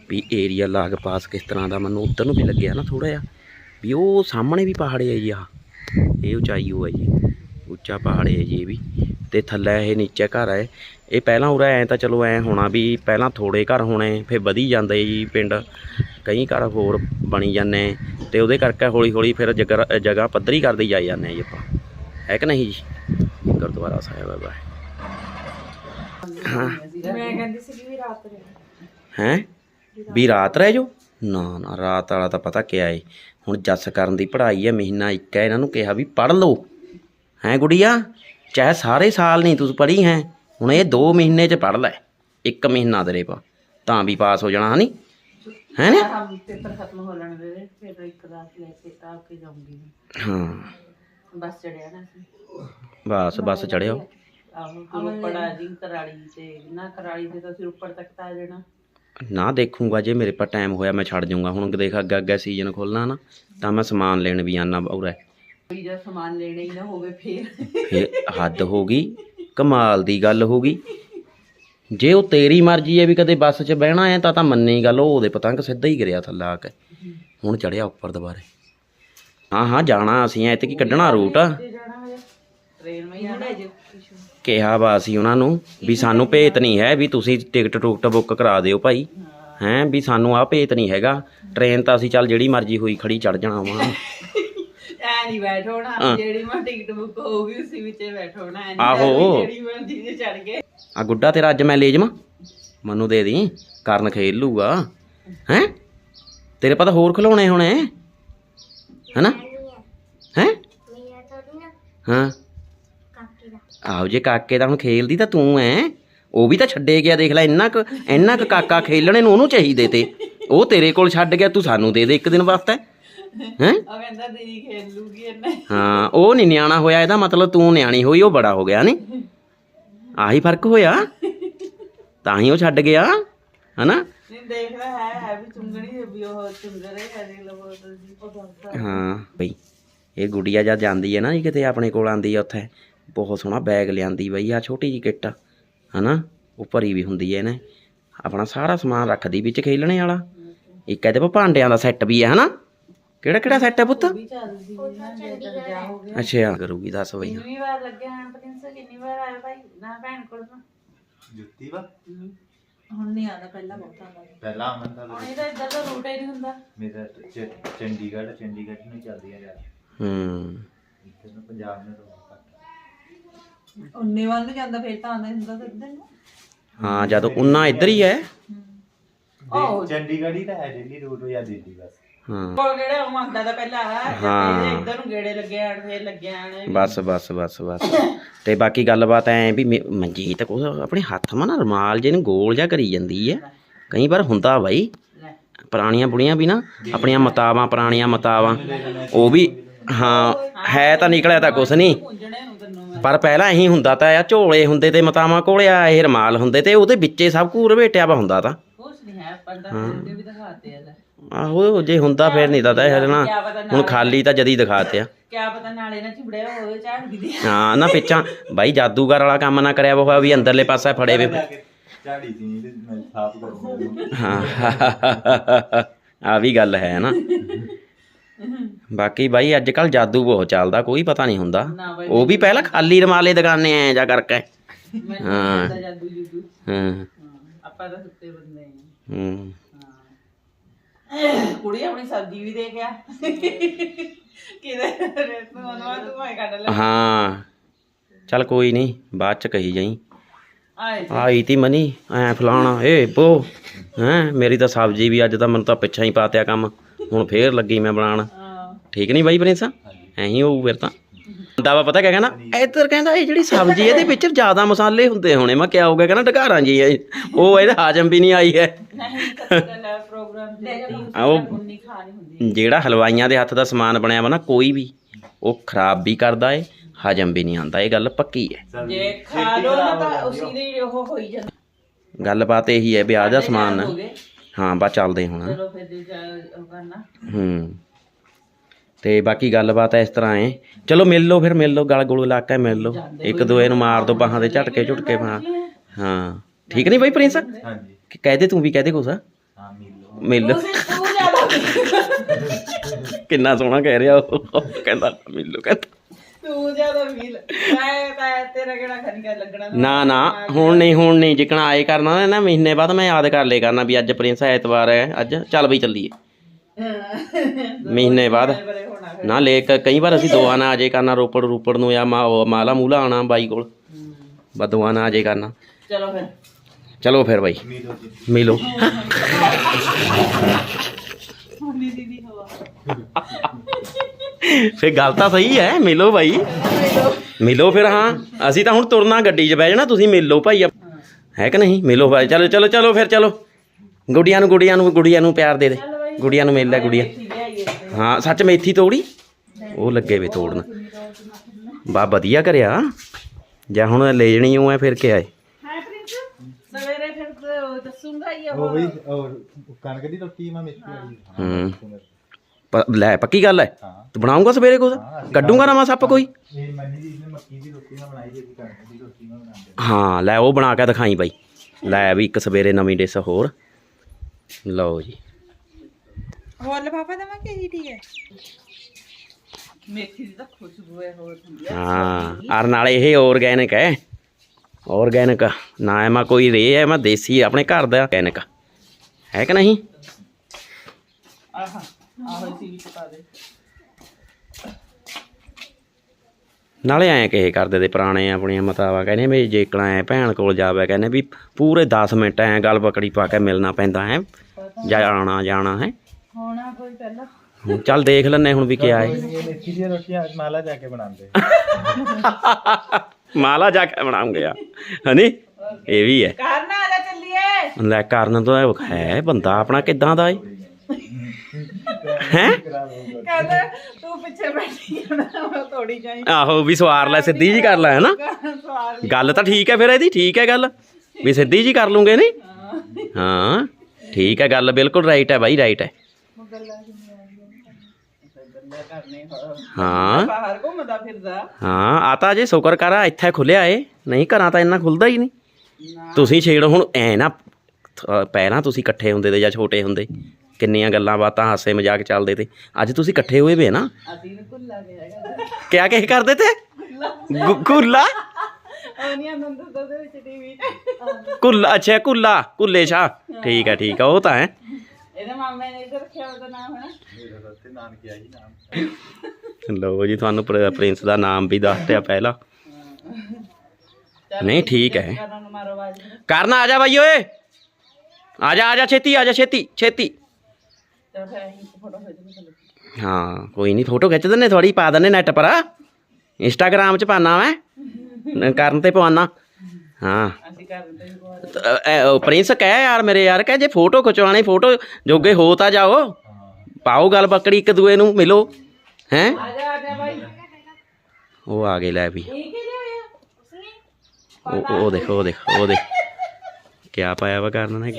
Speaker 2: ਵੀ ਏਰੀਆ ਲਾਗ ਪਾਸ ਕਿਸ ਤਰ੍ਹਾਂ ਦਾ ਮੈਨੂੰ ਉੱਧਰ ਨੂੰ ਵੀ ਲੱਗਿਆ ਨਾ ਥੋੜਾ ਜਿਹਾ ਵੀ ਉਹ ਸਾਹਮਣੇ ਵੀ ਪਹਾੜ ਹੈ ਜੀ ਆ ਇਹ ਉਚਾਈ ਹੈ ਜੀ ਉੱਚਾ ਪਹਾੜ ਹੈ ਜੀ ਇਹ ਵੀ ਤੇ ਥੱਲੇ ਇਹ ਨੀਚੇ ਘਰ ਹੈ। ਇਹ ਪਹਿਲਾਂ ਉਰੇ ਐ ਤਾਂ ਚਲੋ ਐ ਹੋਣਾ ਵੀ ਪਹਿਲਾਂ ਥੋੜੇ ਘਰ ਹੋਣੇ ਫਿਰ ਵਧੀ ਜਾਂਦੇ ਜੀ ਪਿੰਡ। ਕਈ ਘਰ ਹੋਰ ਬਣੀ ਜਾਂਦੇ ਤੇ ਉਹਦੇ ਕਰਕੇ ਹੌਲੀ ਹੌਲੀ ਫਿਰ ਜਗ੍ਹਾ ਪੱਧਰੀ ਕਰਦੇ ਜਾਈ ਜਾਂਦੇ ਜੀ ਆਪਾਂ। ਹੈ ਕਿ ਨਹੀਂ ਜੀ? ਗੁਰਦੁਆਰਾ ਸਾਹਿਬ ਹੈ ਬਾਈ।
Speaker 1: ਮੈਂ ਕਹਿੰਦੀ ਸੀ ਵੀ ਰਾਤ ਰਹੇ।
Speaker 2: ਹੈ? ਵੀ ਰਾਤ ਰਹਿ ਜੋ ਨਾ ਨਾ ਰਾਤ ਵਾਲਾ ਤਾਂ ਪਤਾ ਕਿਆ ਏ। ਹੁਣ ਜੱਸ ਕਰਨ ਦੀ ਪੜ੍ਹਾਈ ਹੈ ਮਹੀਨਾ ਇੱਕ ਹੈ ਇਹਨਾਂ ਨੂੰ ਕਿਹਾ ਵੀ ਪੜ੍ਹ ਲਓ। ਹੈ ਗੁੜੀਆ? ਚਾਹੇ ਸਾਰੇ ਸਾਲ ਨਹੀਂ ਤੁਸੀਂ ਪੜ੍ਹੀ ਹੈ ਹੁਣ ਇਹ 2 ਮਹੀਨੇ ਚ ਪੜ੍ਹ ਲੈ ਇੱਕ ਮਹੀਨਾ ਤੇਰੇ ਪਾ ਤਾਂ ਵੀ ਪਾਸ ਹੋ ਜਾਣਾ ਹਨੀ? ਹੈ ਨਾ?
Speaker 1: ਹਮ ਪੇਪਰ ਖਤਮ ਹੋ ਲੈਣ ਦੇ ਦੇ, ਫਿਰ ਇੱਕ ਰਾਤ ਲੈ ਕੇ ਆ ਕੇ ਜਾਊਂਗੀ ਮੈਂ।
Speaker 2: ਹਾਂ।
Speaker 1: ਬਸ ਚੜਿਆ ਨਾ
Speaker 2: ਬਸ ਬਸ ਚੜਿਓ
Speaker 1: ਆਹੋ ਫਿਰ ਪੜਾ ਜੀ ਕਰਾਲੀ ਤੇ ਨਾ ਕਰਾਲੀ ਤੇ ਤਾਂ ਫਿਰ ਉੱਪਰ ਤੱਕ ਤਾਂ ਆ ਜਾਣਾ।
Speaker 2: ਨਾ ਦੇਖੂੰਗਾ ਜੇ ਮੇਰੇ ਪਾ ਟਾਈਮ ਹੋਇਆ ਮੈਂ ਛੱਡ ਜਾਊਂਗਾ। ਹੁਣ ਦੇਖ ਅੱਗੇ ਅੱਗੇ ਸੀਜ਼ਨ ਖੋਲਣਾ ਨਾ ਤਾਂ ਮੈਂ ਸਮਾਨ ਲੈਣ ਵੀ ਆਨਾ ਉਰੇ।
Speaker 1: ਕੋਈ ਦਾ ਸਮਾਨ ਲੈਣਾ ਹੀ ਨਾ ਹੋਵੇ ਫੇਰ।
Speaker 2: ਫੇਰ ਹੱਦ ਹੋ ਗਈ। ਕਮਾਲ ਦੀ ਗੱਲ ਹੋ ਗਈ। ਜੇ ਉਹ ਤੇਰੀ ਮਰਜ਼ੀ ਹੈ ਵੀ ਕਦੇ ਬੱਸ 'ਚ ਬਹਿਣਾ ਹੈ ਤਾਂ ਤਾਂ ਮੰਨੀ ਗੱਲ ਉਹ ਉਹਦੇ ਪਤੰਗ ਸਿੱਧਾ ਹੀ ਗਿਰਿਆ ਥੱਲੇ ਆ ਕੇ। ਹੁਣ ਚੜਿਆ ਉੱਪਰ ਦੁਬਾਰੇ। ਹਾਂ ਹਾਂ ਜਾਣਾ ਅਸੀਂ ਐ ਤੇ ਕੀ ਕੱਢਣਾ ਰੂਟ
Speaker 1: ਟ੍ਰੇਨ ਮੈਂ ਜਾਣਾ
Speaker 2: ਕਿਹਾ ਵਾ ਅਸੀਂ ਉਹਨਾਂ ਨੂੰ ਵੀ ਸਾਨੂੰ ਭੇਤ ਨਹੀਂ ਹੈ ਵੀ ਤੁਸੀਂ ਟਿਕਟ ਟੁਕਟ ਬੁੱਕ ਕਰਾ ਦਿਓ ਭਾਈ। ਹੈਂ ਵੀ ਸਾਨੂੰ ਆ ਭੇਤ ਨਹੀਂ ਹੈਗਾ। ਟ੍ਰੇਨ ਤਾਂ ਅਸੀਂ ਚੱਲ ਜਿਹੜੀ ਮਰਜ਼ੀ ਹੋਈ ਖੜੀ ਚੜ ਜਾਣਾ ਵਾ।
Speaker 1: ਐ ਨਹੀਂ ਬੈਠੋਣਾ ਜਿਹੜੀ ਮੈਂ ਟਿਕਟ ਬੁੱਕ ਹੋਊਗੀ ਉਸੇ ਵਿੱਚ ਹੀ ਬੈਠੋਣਾ ਐ
Speaker 2: ਆਹੋ।
Speaker 1: ਜਿਹੜੀ ਮਰਜ਼ੀ ਤੇ ਚੜ ਗਏ।
Speaker 2: ਆ ਗੁੱਡਾ ਤੇਰਾ ਅੱਜ ਮੈਂ ਲੈ ਜਾਵਾਂ? ਮੈਨੂੰ ਦੇ ਦੀ ਕਰਨ ਖੇਲ ਲੂਗਾ। ਹੈ? ਤੇਰੇ ਪਤਾ ਹੋਰ ਖਿਲਾਉਣੇ ਹੋਣੇ? ਹੈਨਾ? ਹੈ? ਹਾਂ। ਆਹੋ ਜੇ ਕਾਕੇ ਦਾ ਹੁਣ ਖੇਲਦੀ ਤਾਂ ਤੂੰ ਐ। ਉਹ ਵੀ ਤਾਂ ਛੱਡੇ ਗਿਆ ਦੇਖ ਲੈ ਇੰਨਾ ਕੁ ਇੰਨਾ ਕੁ ਕਾਕਾ ਖੇਲਣੇ ਨੂੰ ਉਹਨੂੰ ਚਾਹੀਦੇ ਤੇ। ਉਹ ਤੇਰੇ ਕੋਲ ਛੱਡ ਗਿਆ ਤੂੰ ਸਾਨੂੰ ਦੇ ਦੇ ਇੱਕ ਦਿਨ ਵਾਸਤੇ। ਹੈ?
Speaker 1: ਉਹ ਕਹਿੰਦਾ ਦੀਦੀ ਖੇਲ ਲੂਗੀ ਇਹਨੇ।
Speaker 2: ਹਾਂ ਉਹ ਨਹੀਂ ਨਿਆਣਾ ਹੋਇਆ ਇਹਦਾ ਮਤਲਬ ਤੂੰ ਨਿਆਣੀ ਹੋਈ ਉਹ ਬੜਾ ਹੋ ਗਿਆ ਨਹੀਂ ਆਹੀ ਫ਼ਰਕ ਹੋਇਆ? ਤਾਂ ਹੀ ਉਹ ਛੱਡ ਗਿਆ ਹਨਾ?
Speaker 1: ਨਹੀਂ ਹੈ ਹੈ ਵੀ ਚੁੰਗਣੀ ਵੀ ਉਹ ਚੁੰਗ ਰਹੇ ਹੈ ਦੇਖ ਲਓ ਉਹ ਤੁਸੀਂ ਉਹ ਦੱਸਦਾ
Speaker 2: ਹਾਂ ਬਈ ਇਹ ਗੁੜੀਆ ਜਦ ਜਾਂਦੀ ਹੈ ਨਾ ਜੀ ਕਿਤੇ ਆਪਣੇ ਕੋਲ ਆਂਦੀ ਹੈ ਉੱਥੇ ਬਹੁਤ ਸੋਹਣਾ ਬੈਗ ਲਿਆਂਦੀ ਬਈ ਆ ਛੋਟੀ ਜੀ ਕਿੱਟ ਹਨਾ? ਉਹ ਭਰੀ ਵੀ ਹੁੰਦੀ ਹੈ ਇਹਨੇ। ਆਪਣਾ ਸਾਰਾ ਸਮਾਨ ਰੱਖਦੀ ਵਿੱਚ ਖੇਲਣੇ ਵਾਲਾ। ਇੱਕ ਇਹਦੇ ਪਾ ਭਾਂਡਿਆਂ ਦਾ ਸੈੱਟ ਵੀ ਹੈ ਹਨਾ? ਕਿਹੜਾ ਕਿਹੜਾ ਸੈੱਟ ਹੈ ਪੁੱਤ? ਅੱਛਾ ਕਰੂਗੀ ਦੱਸ ਬਈ।
Speaker 1: ਕਿੰਨੀ ਵਾਰ ਲੱਗਿਆ ਹਾਂ ਪ੍ਰਿੰਸ? ਕਿੰਨੀ ਵਾਰ ਆਇਆ ਭਾਈ? ਨਾ ਭੈਣ ਕੋਲ ਤਾਂ।
Speaker 3: ਜੁੱਤੀ ਵਾ?
Speaker 1: ਹੁਣ ਨਹੀਂ ਆਉਂਦਾ ਪਹਿਲਾਂ ਬਹੁਤ ਆਉਂਦਾ।
Speaker 3: ਪਹਿਲਾਂ ਅਮਨ ਦਾ
Speaker 1: ਹੁਣ ਇਹਦਾ ਇਦਾਂ ਦਾ ਰੂਟ ਹੀ ਨਹੀਂ ਹੁੰਦਾ।
Speaker 3: ਮੇਰਾ ਚੰਡੀਗੜ੍ਹ ਚੰਡੀਗੜ੍ਹ ਨੂੰ ਚੱਲਦੀ ਆ ਯਾਰ।
Speaker 2: ਹੂੰ।
Speaker 3: ਇੱਥੇ ਨੂੰ ਪੰਜਾਬ ਨੂੰ
Speaker 1: ਉੰਨੇ ਵੱਲ ਨੂੰ ਜਾਂਦਾ ਫਿਰ ਤਾਂ ਆਉਂਦਾ ਹੀ ਹੁੰਦਾ ਤਾਂ ਇੱਧਰ ਨੂੰ।
Speaker 2: ਹਾਂ ਜਦ ਉਨਾ ਇੱਧਰ ਹੀ ਹੈ।
Speaker 3: ਦੇਖ, ਚੰਡੀਗੜ੍ਹ ਹੀ ਤਾਂ ਹੈ ਦਿੱਲੀ ਰੂਟ ਜਾਂ ਦਿੱਲੀ ਬਸ।
Speaker 2: ਹਾਂ।
Speaker 1: ਕੋਲ ਕਿਹੜੇ ਉਹ ਮੰਗਦਾ ਤਾਂ ਪਹਿਲਾਂ ਹੈ
Speaker 2: ਹਾਂ।
Speaker 1: ਇੱਧਰ ਨੂੰ ਗੇੜੇ ਲੱਗੇ ਆਣ ਫੇਰ ਲੱਗੇ ਆਣ।
Speaker 2: ਬਸ ਬਸ ਬਸ ਬਸ। ਤੇ ਬਾਕੀ ਗੱਲਬਾਤ ਐ ਵੀ ਮੇ- ਮਨਜੀਤ ਕੋ ਆਪਣੇ ਹੱਥ ਮਾ ਨਾ ਰੁਮਾਲ ਜੇ ਨੂੰ ਗੋਲ ਜਿਹਾ ਕਰੀ ਜਾਂਦੀ ਹੈ। ਕਈ ਵਾਰ ਹੁੰਦਾ ਬਾਈ
Speaker 1: ਲੈ।
Speaker 2: ਪੁਰਾਣੀਆਂ ਬੁੜੀਆਂ ਵੀ ਨਾ ਆਪਣੀਆਂ ਮਤਾਵਾਂ ਪੁਰਾਣੀਆਂ ਮਤਾਵਾਂ। ਉਹ ਵੀ ਹਾਂ ਹੈ ਤਾਂ ਨਿਕਲਿਆ ਤਾਂ ਕੁਛ ਨਹੀਂ।
Speaker 1: ਪੁੰਜਣੇ ਨੂੰ ਤੈਨੂੰ ਮੈਂ
Speaker 2: ਪਰ ਪਹਿਲਾਂ ਇਹੀ ਹੁੰਦਾ ਤਾਂ ਆ ਝੋਲੇ ਹੁੰਦੇ ਤੇ ਮਤਾਵਾਂ ਕੋਲੇ ਆ ਇਹ ਰੁਮਾਲ ਹੁੰਦੇ ਤੇ ਉਹਦੇ ਵਿੱਚੇ ਸਭ ਕੁਝ ਰਵੇਟਿਆ ਵਾ ਹੁੰਦਾ ਤਾਂ।
Speaker 1: ਕੁਛ ਨਹੀਂ ਹੈ ਪੰਡਾ ਫੋਟੋ ਵੀ ਦਿਖਾਤੇ ਆ ਲੈ।
Speaker 2: ਆਹੋ ਜੇ ਹੁੰਦਾ ਫੇਰ ਨਹੀਂ ਤਾਂ ਇਹ ਨਾ
Speaker 1: ਕਿਆ ਪਤਾ
Speaker 2: ਹੁਣ ਖਾਲੀ ਤਾਂ ਜਦੀ ਦਿਖਾਤੇ ਆ।
Speaker 1: ਕਿਆ ਪਤਾ ਨਾਲੇ ਨਾ ਚਿਬੜਿਆ ਹੋਵੇ ਝਾੜਦੀ ਦੀ
Speaker 2: ਹਾਂ ਨਾ ਪਿੱਛਾਂ ਬਾਈ ਜਾਦੂਗਰ ਵਾਲਾ ਕੰਮ ਨਾ ਕਰਿਆ ਹੋਇਆ ਵੀ ਅੰਦਰਲੇ ਪਾਸੇ ਫੜੇ ਵੇ।
Speaker 3: ਝਾੜੀ ਸੀ ਤੇ ਮੈਂ ਸਾਫ਼ ਕਰੂੰਗਾ।
Speaker 2: ਹਾਂ ਆ ਵੀ ਗੱਲ ਹੈ ਨਾ। ਬਾਕੀ ਬਾਈ ਅੱਜ ਕੱਲ ਜਾਦੂ ਬਹੁਤ ਚੱਲਦਾ ਕੋਈ ਪਤਾ ਨਹੀਂ ਹੁੰਦਾ।
Speaker 1: ਨਾ ਬਾਈ
Speaker 2: ਉਹ ਵੀ ਪਹਿਲਾਂ ਖਾਲੀ ਰਮਾਲੇ ਦੁਕਾਨੇ ਐ ਜਾ ਕਰਕੇ।
Speaker 1: ਮੈਂ
Speaker 2: ਹਾਂ।
Speaker 1: ਤਾਂ ਜਾਦੂ ਜੁਦੂ।
Speaker 2: ਹਾਂ।
Speaker 1: ਹਾਂ, ਆਪਾਂ ਤਾਂ ਸੁੱਤੇ ਬੰਦੇ ਹਾਂ
Speaker 2: ਹੂੰ।
Speaker 1: ਹਾਂ। ਕੁੜੀ ਆਪਣੀ ਸਬਜ਼ੀ ਵੀ ਦੇਖਿਆ ਕਿਤੇ ਤੂੰ ਉਹਨੂੰ ਤੂੰ ਮੈਂ ਕੱਢ ਲੈ।
Speaker 2: ਹਾਂ। ਚੱਲ ਕੋਈ ਨਹੀਂ ਬਾਅਦ ਚ ਕਹੀ ਜਾਈ।
Speaker 1: ਆਏ
Speaker 2: ਆਈ ਤੀ ਮਨੀ ਐ ਫਲਾਣਾ ਏ ਬੋ ਹੈ ਮੇਰੀ ਤਾਂ ਸਬਜ਼ੀ ਵੀ ਅੱਜ ਤਾਂ ਮੈਨੂੰ ਤਾਂ ਪਿੱਛਾ ਹੀ ਪਾਤਿਆ ਕੰਮ। ਹੁਣ ਫੇਰ ਲੱਗੀ ਮੈਂ ਬਣਾਉਣ। ਠੀਕ ਨਹੀਂ ਬਾਈ ਪ੍ਰਿੰਸ ਐਂ ਹੀ ਹੋਊ ਫਿਰ ਤਾਂ। ਦਾਵਾ ਪਤਾ ਕਿਆ ਕਹਿੰਦਾ ਇੱਧਰ ਕਹਿੰਦਾ ਇਹ ਜਿਹੜੀ ਸਬਜ਼ੀ ਇਹਦੇ ਵਿੱਚ ਜ਼ਿਆਦਾ ਮਸਾਲੇ ਹੁੰਦੇ ਹੋਣੇ। ਮੈਂ ਕਿਹਾ ਹੋ ਗਿਆ ਕਹਿੰਦਾ ਢਕਾਰਾਂ ਜੀ ਹੈ ਉਹ ਇਹਦੇ ਹਾਜ਼ਮ ਵੀ ਨਹੀਂ ਆਈ ਹੈ। ਆ ਉਹ
Speaker 1: ਉਨੀ ਖਾਣੀ ਹੁੰਦੀ।
Speaker 2: ਜਿਹੜਾ ਹਲਵਾਈਆਂ ਦੇ ਹੱਥ ਦਾ ਸਮਾਨ ਬਣਿਆ ਵਾ ਨਾ ਕੋਈ ਵੀ ਉਹ ਖਰਾਬ ਵੀ ਕਰਦਾ ਏ ਹਜਮ ਵੀ ਨਹੀਂ ਆਂਦਾ ਇਹ ਗੱਲ ਪੱਕੀ ਹੈ।
Speaker 1: ਜੇ ਖਾ ਲੋ ਨਾ ਤਾਂ ਉਸੇ ਦੀ ਉਹ ਹੋਈ ਜਾਂਦਾ।
Speaker 2: ਗੱਲਬਾਤ ਇਹੀ ਹੈ ਵਿਆਹ ਦਾ ਸਮਾਨ
Speaker 1: ਹੋ
Speaker 2: ਬਸ ਚੱਲਦੇ ਹੁਣ।
Speaker 1: ਚਲੋ ਫਿਰ ਜੇ ਜਾ- ਉਹ ਕਰਨਾ।
Speaker 2: ਹੂੰ। ਤੇ ਬਾਕੀ ਗੱਲਬਾਤ ਇਸ ਤਰ੍ਹਾਂ ਹੈ ਚਲੋ ਮਿਲ ਲਓ ਫਿਰ ਮਿਲ ਲਓ ਗਲ ਗੁਲ ਲਾ ਕੇ ਮਿਲ ਲਓ। ਇੱਕ ਦੂਏ ਨੂੰ ਮਾਰ ਦੋ ਬਾਹਾਂ ਦੇ ਝਟਕੇ ਝੁਟਕੇ ਹਾਂ ਹਾਂ। ਠੀਕ ਨਹੀਂ ਬਾਈ ਪ੍ਰਿੰਸ?
Speaker 3: ਹਾਂਜੀ।
Speaker 2: ਕਿ ਕਹਦੇ ਤੂੰ ਵੀ ਕਹਦੇ ਕੁਛ।
Speaker 3: ਹਾਂ ਮਿਲੋ
Speaker 2: ਮਿਲ ਲਓ।
Speaker 1: ਤੁਸੀਂ ਤੂੰ ਜ਼ਿਆਦਾ
Speaker 2: ਕਿੰਨਾ ਸੋਹਣਾ ਕਹਿ ਰਿਹਾ ਉਹ ਉਹ। ਕਹਿੰਦਾ ਮਿਲ ਲਓ ਕਹਿੰਦਾ।
Speaker 1: ਤੂੰ ਜ਼ਿਆਦਾ ਵੀਲ ਮੈਂ ਤਾਂ ਤੇਰਾ ਕਿਹੜਾ ਖਨੀਗਾ ਲੱਗਣਾ
Speaker 2: ਨਾ ਨਾ ਹੁਣ ਨਹੀਂ ਹੁਣ ਨਹੀਂ ਜਿਕਣਾ ਆਏ ਕਰਨਾ ਨਾ ਮਹੀਨੇ ਬਾਅਦ ਮੈਂ ਯਾਦ ਕਰ ਲੇ ਕਰਨਾ ਵੀ ਅੱਜ ਪ੍ਰਿੰਸ ਐਤਵਾਰ ਹੈ ਅੱਜ ਚੱਲ ਬਈ ਚੱਲੀਏ। ਮਹੀਨੇ ਬਾਅਦ।
Speaker 1: ਬਰੇ ਹੋਣਾ
Speaker 2: ਨਾ ਲੈ ਕੇ ਕਈ ਵਾਰ ਅਸੀਂ ਦੋਆਂ ਨਾਲ ਅਜੇ ਕਰਨਾ ਰੋਪੜ ਰੂਪੜ ਨੂੰ ਜਾਂ ਮਾ- ਉਹ ਮਾਲਾ ਮੂਲਾ ਆਣਾ ਬਾਈ ਕੋਲ। ਬਸ ਦੋਆਂ ਨਾਲ ਅਜੇ ਕਰਨਾ।
Speaker 1: ਚਲੋ ਫਿਰ।
Speaker 2: ਚਲੋ ਫਿਰ ਬਾਈ।
Speaker 3: ਮਿਲੋ।
Speaker 1: ਹਵਾ
Speaker 2: ਫਿਰ ਗੱਲ ਤਾਂ ਸਹੀ ਹੈ ਮਿਲੋ ਬਾਈ ਮਿਲੋ ਫਿਰ ਹਾਂ। ਅਸੀਂ ਤਾਂ ਹੁਣ ਤੁਰਨਾ ਗੱਡੀ 'ਚ ਬਹਿ ਜਾਣਾ ਤੁਸੀਂ ਮਿਲ ਲਓ ਭਾਈ। ਹੈ ਕਿ ਨਹੀਂ? ਮਿਲੋ ਭਾਈ। ਚਲੋ ਚਲੋ ਚਲੋ ਫਿਰ ਚਲੋ। ਗੁੜੀਆਂ ਨੂੰ ਗੁੜੀਆਂ ਨੂੰ ਗੁੜੀਆਂ ਨੂੰ ਪਿਆਰ ਦੇ ਦੇ। ਗੁੜੀਆਂ ਨੂੰ ਮਿਲ ਲੈ ਗੁੜੀਆਂ। ਹਾਂ ਸੱਚ ਮੇਥੀ ਤੋੜੀ? ਉਹ ਲੱਗੇ ਵੇ ਤੋੜਨ। ਬਾ ਵਧੀਆ ਕਰਿਆ। ਜਾਂ ਹੁਣ ਲੈ ਜਣੀ ਉਹ ਐ ਫਿਰ ਕੇ ਆਏ
Speaker 1: ਹਾਂ ਪ੍ਰਿੰਸ? ਸਵੇਰੇ ਫਿਰ ਦੱਸੂਗਾ ਹੀ ਉਹ
Speaker 3: ਉਹ ਕਣਕ ਦੀ ਰੋਟੀ ਮੈਂ ਮਿੱਠੀ ਵਾਲੀ।
Speaker 2: ਹੂੰ। ਪ- ਲੈ ਪੱਕੀ ਗੱਲ ਐ।
Speaker 3: ਹਾਂ।
Speaker 2: ਤੂੰ ਬਣਾਉਂਗਾ ਸਵੇਰੇ ਕੁਝ ਕੱਢੂਗਾ ਨਵਾਂ ਸੱਪ ਕੋਈ?
Speaker 3: ਇਹ ਮੰਨੀ ਜੀ ਨੇ ਮੱਕੀ ਦੀ ਰੋਟੀ ਨਾ ਬਣਾਈ ਜੀ ਕਣਕ ਦੀ ਰੋਟੀ ਨਾ ਬਣਾਉਂਦੇ
Speaker 2: ਹਾਂ ਲੈ ਉਹ ਬਣਾ ਕੇ ਦਿਖਾਈ ਬਾਈ। ਲੈ ਵੀ ਇੱਕ ਸਵੇਰੇ ਨਵੀਂ ਡਿਸ਼ ਹੋਰ। ਲਓ ਜੀ।
Speaker 1: ਹੋਰ ਲਫਾਫਾ ਦਵਾਂ ਕਿ ਇਹੀ ਠੀਕ ਹੈ ਮੇਥੀ ਦੀ ਤਾਂ ਖੁਸ਼ਬੂ ਹੈ ਹੈ
Speaker 2: ਹਾਂ ਔਰ ਨਾਲੇ ਇਹ ਆਰਗੈਨਿਕ ਹੈ ਆਰਗੈਨਿਕ ਨਾ ਹੈ ਮੈਂ ਕੋਈ ਰੇ ਹੈ ਮੈਂ ਦੇਸੀ ਆਪਣੇ ਘਰ ਦਾ ਆਰਗੈਨਿਕ ਹੈ ਕਿ ਨਹੀਂ?
Speaker 1: ਆਹਾ। ਆਹੋ ਇਸੀ ਵਿੱਚ ਪਾ ਦੇ।
Speaker 2: ਨਾਲੇ ਐਂ ਕਹੇ ਕਰਦੇ ਤੇ ਪੁਰਾਣੇ ਆਪਣੀਆਂ ਮਤਾਵਾ ਕਹਿੰਦੇ ਵੀ ਜੇਕਣਾ ਐ ਭੈਣ ਕੋਲ ਜਾਵੇ ਕਹਿੰਦੇ ਵੀ ਪੂਰੇ 10 ਮਿੰਟ ਐ ਗੱਲ ਪਕੜੀ ਪਾ ਕੇ ਮਿਲਣਾ ਪੈਂਦਾ ਹੈ ਜਾਣਾ ਜਾਣਾ ਹੈ।
Speaker 1: ਹੋਣਾ ਕੋਈ ਪਹਿਲਾਂ।
Speaker 2: ਹੁਣ ਚੱਲ ਦੇਖ ਲੈਨੇ ਹੁਣ ਵੀ ਕੀ ਆਏ
Speaker 3: ਇਹ ਮੇਥੀ ਦੀਆਂ ਰੋਟੀਆਂ ਅੱਜ ਮਾਲਾ ਜਾ ਕੇ ਬਣਾਉਂਦੇ।
Speaker 2: ਮਾਲਾ ਜਾ ਕੇ ਬਣਾਉਂਗੇ ਆ ਹਨੀ? ਇਹ ਵੀ ਹੈ।
Speaker 1: ਕਰਨ ਆ ਜਾ ਚੱਲੀਏ।
Speaker 2: ਲੈ ਕਰਨ ਤੋਂ ਹੈ ਬੰਦਾ ਆਪਣਾ ਕਿੱਦਾਂ ਦਾ ਏ? ਹੈ?
Speaker 1: ਕਹਿੰਦਾ ਤੂੰ ਪਿੱਛੇ ਬੈਠੀ ਆ ਨਾ ਥੋੜੀ ਜਾਈ।
Speaker 2: ਆਹੋ ਵੀ ਸਵਾਰ ਲੈ ਸਿੱਧੀ ਜੀ ਕਰ ਲੈ ਹਨਾ? ਗੱਲ ਤਾਂ ਠੀਕ ਹੈ ਫਿਰ ਇਹਦੀ ਠੀਕ ਹੈ ਗੱਲ। ਵੀ ਸਿੱਧੀ ਜੀ ਕਰ ਲੂੰਗੇ ਨਹੀਂ? ਹਾਂ ਠੀਕ ਹੈ ਗੱਲ ਬਿਲਕੁਲ ਰਾਈਟ ਹੈ ਬਾਈ ਰਾਈਟ ਹੈ।
Speaker 1: ਗੱਲਾਂ ਕਰਨੇ ਹੋਰ
Speaker 2: ਹਾਂ।
Speaker 1: ਬਾਹਰ ਘੁੰਮਦਾ ਫਿਰਦਾ।
Speaker 2: ਹਾਂ ਆ ਤਾਂ ਜੇ ਸ਼ੁਕਰ ਕਰ ਆ ਇੱਥੇ ਖੁੱਲਿਆ ਏ। ਨਹੀਂ ਘਰਾਂ ਤਾਂ ਇੰਨਾ ਖੁੱਲਦਾ ਹੀ ਨਹੀਂ। ਤੁਸੀਂ ਛੇੜ ਹੁਣ ਐ ਨਾ ਥ- ਪਹਿਲਾਂ ਤੁਸੀਂ ਇਕੱਠੇ ਹੁੰਦੇ ਤੇ ਜਾਂ ਛੋਟੇ ਹੁੰਦੇ। ਕਿੰਨੀਆਂ ਗੱਲਾਂ ਬਾਤਾਂ ਹਾਸੇ ਮਜ਼ਾਕ ਚੱਲਦੇ ਤੇ। ਅੱਜ ਤੁਸੀਂ ਇਕੱਠੇ ਹੋਏ ਵੇ ਨਾ।
Speaker 1: ਅਸੀਂ ਨੂੰ ਕੁੱਲਾ ਗਿਆ ਹੈਗਾ
Speaker 2: ਕਿਆ ਕਿਹ ਕਰਦੇ ਤੇ? ਕੁੱਲਾ।
Speaker 1: ਉਹ ਨਹੀਂ ਆਨੰਦ ਦੇ ਵਿੱਚ ਟੀਵੀ
Speaker 2: ਕੁੱਲਾ ਅੱਛਾ ਕੁੱਲਾ ਕੁੱਲੇ ਸ਼ਾ ਠੀਕ ਹੈ ਠੀਕ ਹੈ ਉਹ ਤਾਂ ਹੈ।
Speaker 1: ਇਹਦੇ ਮਾਮੇ ਨੇ ਇੱਧਰ ਰੱਖਿਆ ਉਹਦਾ ਨਾਮ ਹੈ
Speaker 3: ਤੇ ਨਾਨਕੀ ਆਈ ਨਾਮ।
Speaker 2: ਲਓ ਜੀ ਤੁਹਾਨੂੰ ਪ੍ਰ- ਪ੍ਰਿੰਸ ਦਾ ਨਾਮ ਵੀ ਦੱਸਤਿਆ ਪਹਿਲਾਂ। ਨਹੀਂ ਠੀਕ ਹੈ।
Speaker 1: ਕਰਨ
Speaker 2: ਆ ਜਾ ਬਾਈ ਓਏ। ਆ ਜਾ ਆ ਜਾ ਛੇਤੀ ਆ ਜਾ ਛੇਤੀ ਛੇਤੀ।
Speaker 1: ਤੇ ਫਿਰ ਅਸੀਂ ਫੋਟੋ ਖਿੱਚ ਕੇ ਚੱਲੇ
Speaker 2: ਹਾਂ, ਕੋਈ ਨਹੀਂ ਫੋਟੋ ਖਿੱਚ ਦਿੰਨੇ ਥੋੜੀ ਪਾ ਦਿੰਨੇ ਨੈਟ ਪਰ। ਇੰਸਟਾਗ੍ਰਾਮ 'ਚ ਪਾਣਾ ਮੈਂ ਕਰਨ ਤੇ ਪਵਾਨਾ। ਹਾਂ।
Speaker 1: ਅਸੀਂ ਕਰ ਦਿੰਦੇ ਸੀ
Speaker 2: ਉਹ ਪ੍ਰਿੰਸ ਕਹਿ ਯਾਰ ਮੇਰੇ ਯਾਰ, ਕਹਿ ਜੇ ਫੋਟੋ ਖਿਚਵਾਣੀ ਫੋਟੋ ਜੋਗੇ ਹੋ ਤਾਂ ਜਾਓ। ਪਾਓ ਗੱਲ ਬੱਕੜੀ ਇੱਕ ਦੂਏ ਨੂੰ, ਮਿਲੋ। ਹੈ?
Speaker 1: ਆ ਜਾ ਆ ਜਾ ਬਾਈ
Speaker 2: ਉਹ ਆ ਗਏ ਲੈ ਵੀ।
Speaker 1: ਇਹ ਕੀ ਲਿਆ
Speaker 2: ਉਹ ਉਹ ਦੇਖੋ ਉਹ ਦੇਖੋ, ਉਹ ਦੇਖ। ਕਿਆ ਪਾਇਆ ਵਾ ਕਰਨਾ ਨੇ?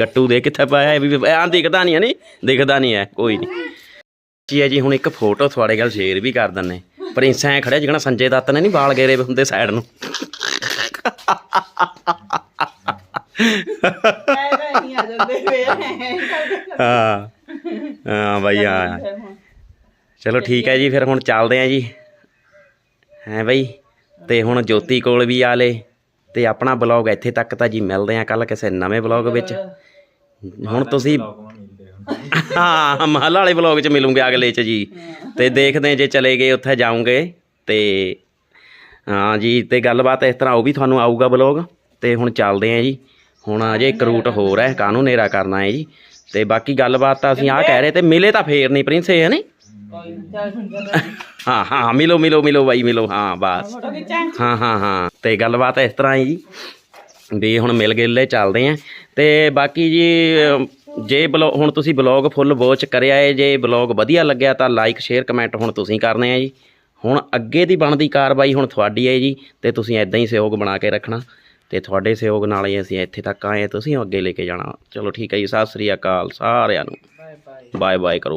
Speaker 2: ਗੱਟੂ ਦੇ ਕਿੱਥੇ ਪਾਇਆ ਇਹ ਵੀ ਆਂ ਦਿਖਦਾ ਨਹੀਂ ਹੈ ਨਹੀਂ ਦਿਖਦਾ ਨਹੀਂ ਹੈ, ਕੋਈ ਨਹੀਂ ਜੀ ਹੈ ਜੀ, ਹੁਣ ਇੱਕ ਫੋਟੋ ਤੁਹਾਡੇ ਗੱਲ ਸ਼ੇਅਰ ਵੀ ਕਰ ਦਿੰਨੇ ਪ੍ਰਿੰਸ ਐ ਖੜਿਆ ਜਿਹੜਾ ਸੰਜੇ ਦੱਤ ਨੇ ਨਹੀਂ ਵਾਲ ਗੇਰੇ ਵੇ ਹੁੰਦੇ ਸਾਈਡ ਨੂੰ। ਹਾਂ ਹਾਂ ਬਾਈ, ਹਾਂ। ਚਲੋ ਠੀਕ ਹੈ ਜੀ, ਫਿਰ ਹੁਣ ਚੱਲਦੇ ਆ ਜੀ। ਹੈ ਬਾਈ, ਤੇ ਹੁਣ ਜੋਤੀ ਕੋਲ ਵੀ ਆ ਲੇ। ਤੇ ਆਪਣਾ ਬਲੌਗ ਇੱਥੇ ਤੱਕ ਤਾਂ ਜੀ ਮਿਲਦੇ ਆ ਕੱਲ ਕਿਸੇ ਨਵੇਂ ਬਲੌਗ ਵਿੱਚ। ਹੁਣ ਤੁਸੀਂ ਹਾਂ ਮਹੱਲਾ ਵਾਲੇ ਬਲੌਗ 'ਚ ਮਿਲੂਗੇ ਅਗਲੇ 'ਚ ਜੀ। ਤੇ ਦੇਖਦੇ ਜੇ ਚਲੇ ਗਏ ਉੱਥੇ ਜਾਉਂਗੇ ਤੇ ਹਾਂ ਜੀ ਤੇ ਗੱਲਬਾਤ ਇਸ ਤਰ੍ਹਾਂ ਉਹ ਵੀ ਤੁਹਾਨੂੰ ਆਊਗਾ ਬਲੌਗ ਤੇ ਹੁਣ ਚੱਲਦੇ ਆ ਜੀ। ਹੁਣ ਅਜੇ ਇੱਕ ਰੂਟ ਹੋਰ ਹੈ ਕਾਹਨੂੰ ਨੇਰਾ ਕਰਨਾ ਹੈ ਜੀ। ਤੇ ਬਾਕੀ ਗੱਲਬਾਤ ਤਾਂ ਅਸੀਂ ਆਹ ਕਹਿ ਰਹੇ ਤੇ ਮਿਲੇ ਤਾਂ ਫੇਰ ਨਹੀਂ ਪ੍ਰਿੰਸ ਇਹ ਨਹੀਂ ਹਾਂ ਹਾਂ ਮਿਲੋ ਮਿਲੋ ਮਿਲੋ ਬਾਈ ਮਿਲੋ ਹਾਂ ਬਸ। ਹਾਂ ਹਾਂ ਹਾਂ ਤੇ ਗੱਲਬਾਤ ਇਸ ਤਰ੍ਹਾਂ ਹੈ ਜੀ ਵੀ ਹੁਣ ਮਿਲ ਗਿਲੇ ਚੱਲਦੇ ਆਂ। ਤੇ ਬਾਕੀ ਜੀ ਜੇ ਬਲੌਗ ਹੁਣ ਤੁਸੀਂ ਬਲੌਗ ਫੁੱਲ ਵਾਚ ਕਰਿਆ ਏ ਜੇ ਬਲੌਗ ਵਧੀਆ ਲੱਗਿਆ ਤਾਂ ਲਾਈਕ ਸ਼ੇਅਰ ਕਮੈਂਟ ਹੁਣ ਤੁਸੀਂ ਕਰਨੇ ਆ ਜੀ। ਹੁਣ ਅੱਗੇ ਦੀ ਬਣਦੀ ਕਾਰਵਾਈ ਹੁਣ ਤੁਹਾਡੀ ਹੈ ਜੀ ਤੇ ਤੁਸੀਂ ਐਦਾਂ ਹੀ ਸਹਿਯੋਗ ਬਣਾ ਕੇ ਰੱਖਣਾ। ਤੇ ਤੁਹਾਡੇ ਸਹਿਯੋਗ ਨਾਲ ਹੀ ਅਸੀਂ ਇੱਥੇ ਤੱਕ ਆਏ ਤੁਸੀਂ ਅੱਗੇ ਲੈ ਕੇ ਜਾਣਾ। ਚਲੋ ਠੀਕ ਹੈ ਜੀ ਸਤਿ ਸ੍ਰੀ ਅਕਾਲ ਸਾਰਿਆਂ ਨੂੰ।
Speaker 1: ਬਾਏ ਬਾਏ
Speaker 2: ਬਾਏ ਬਾਏ ਕਰੋ।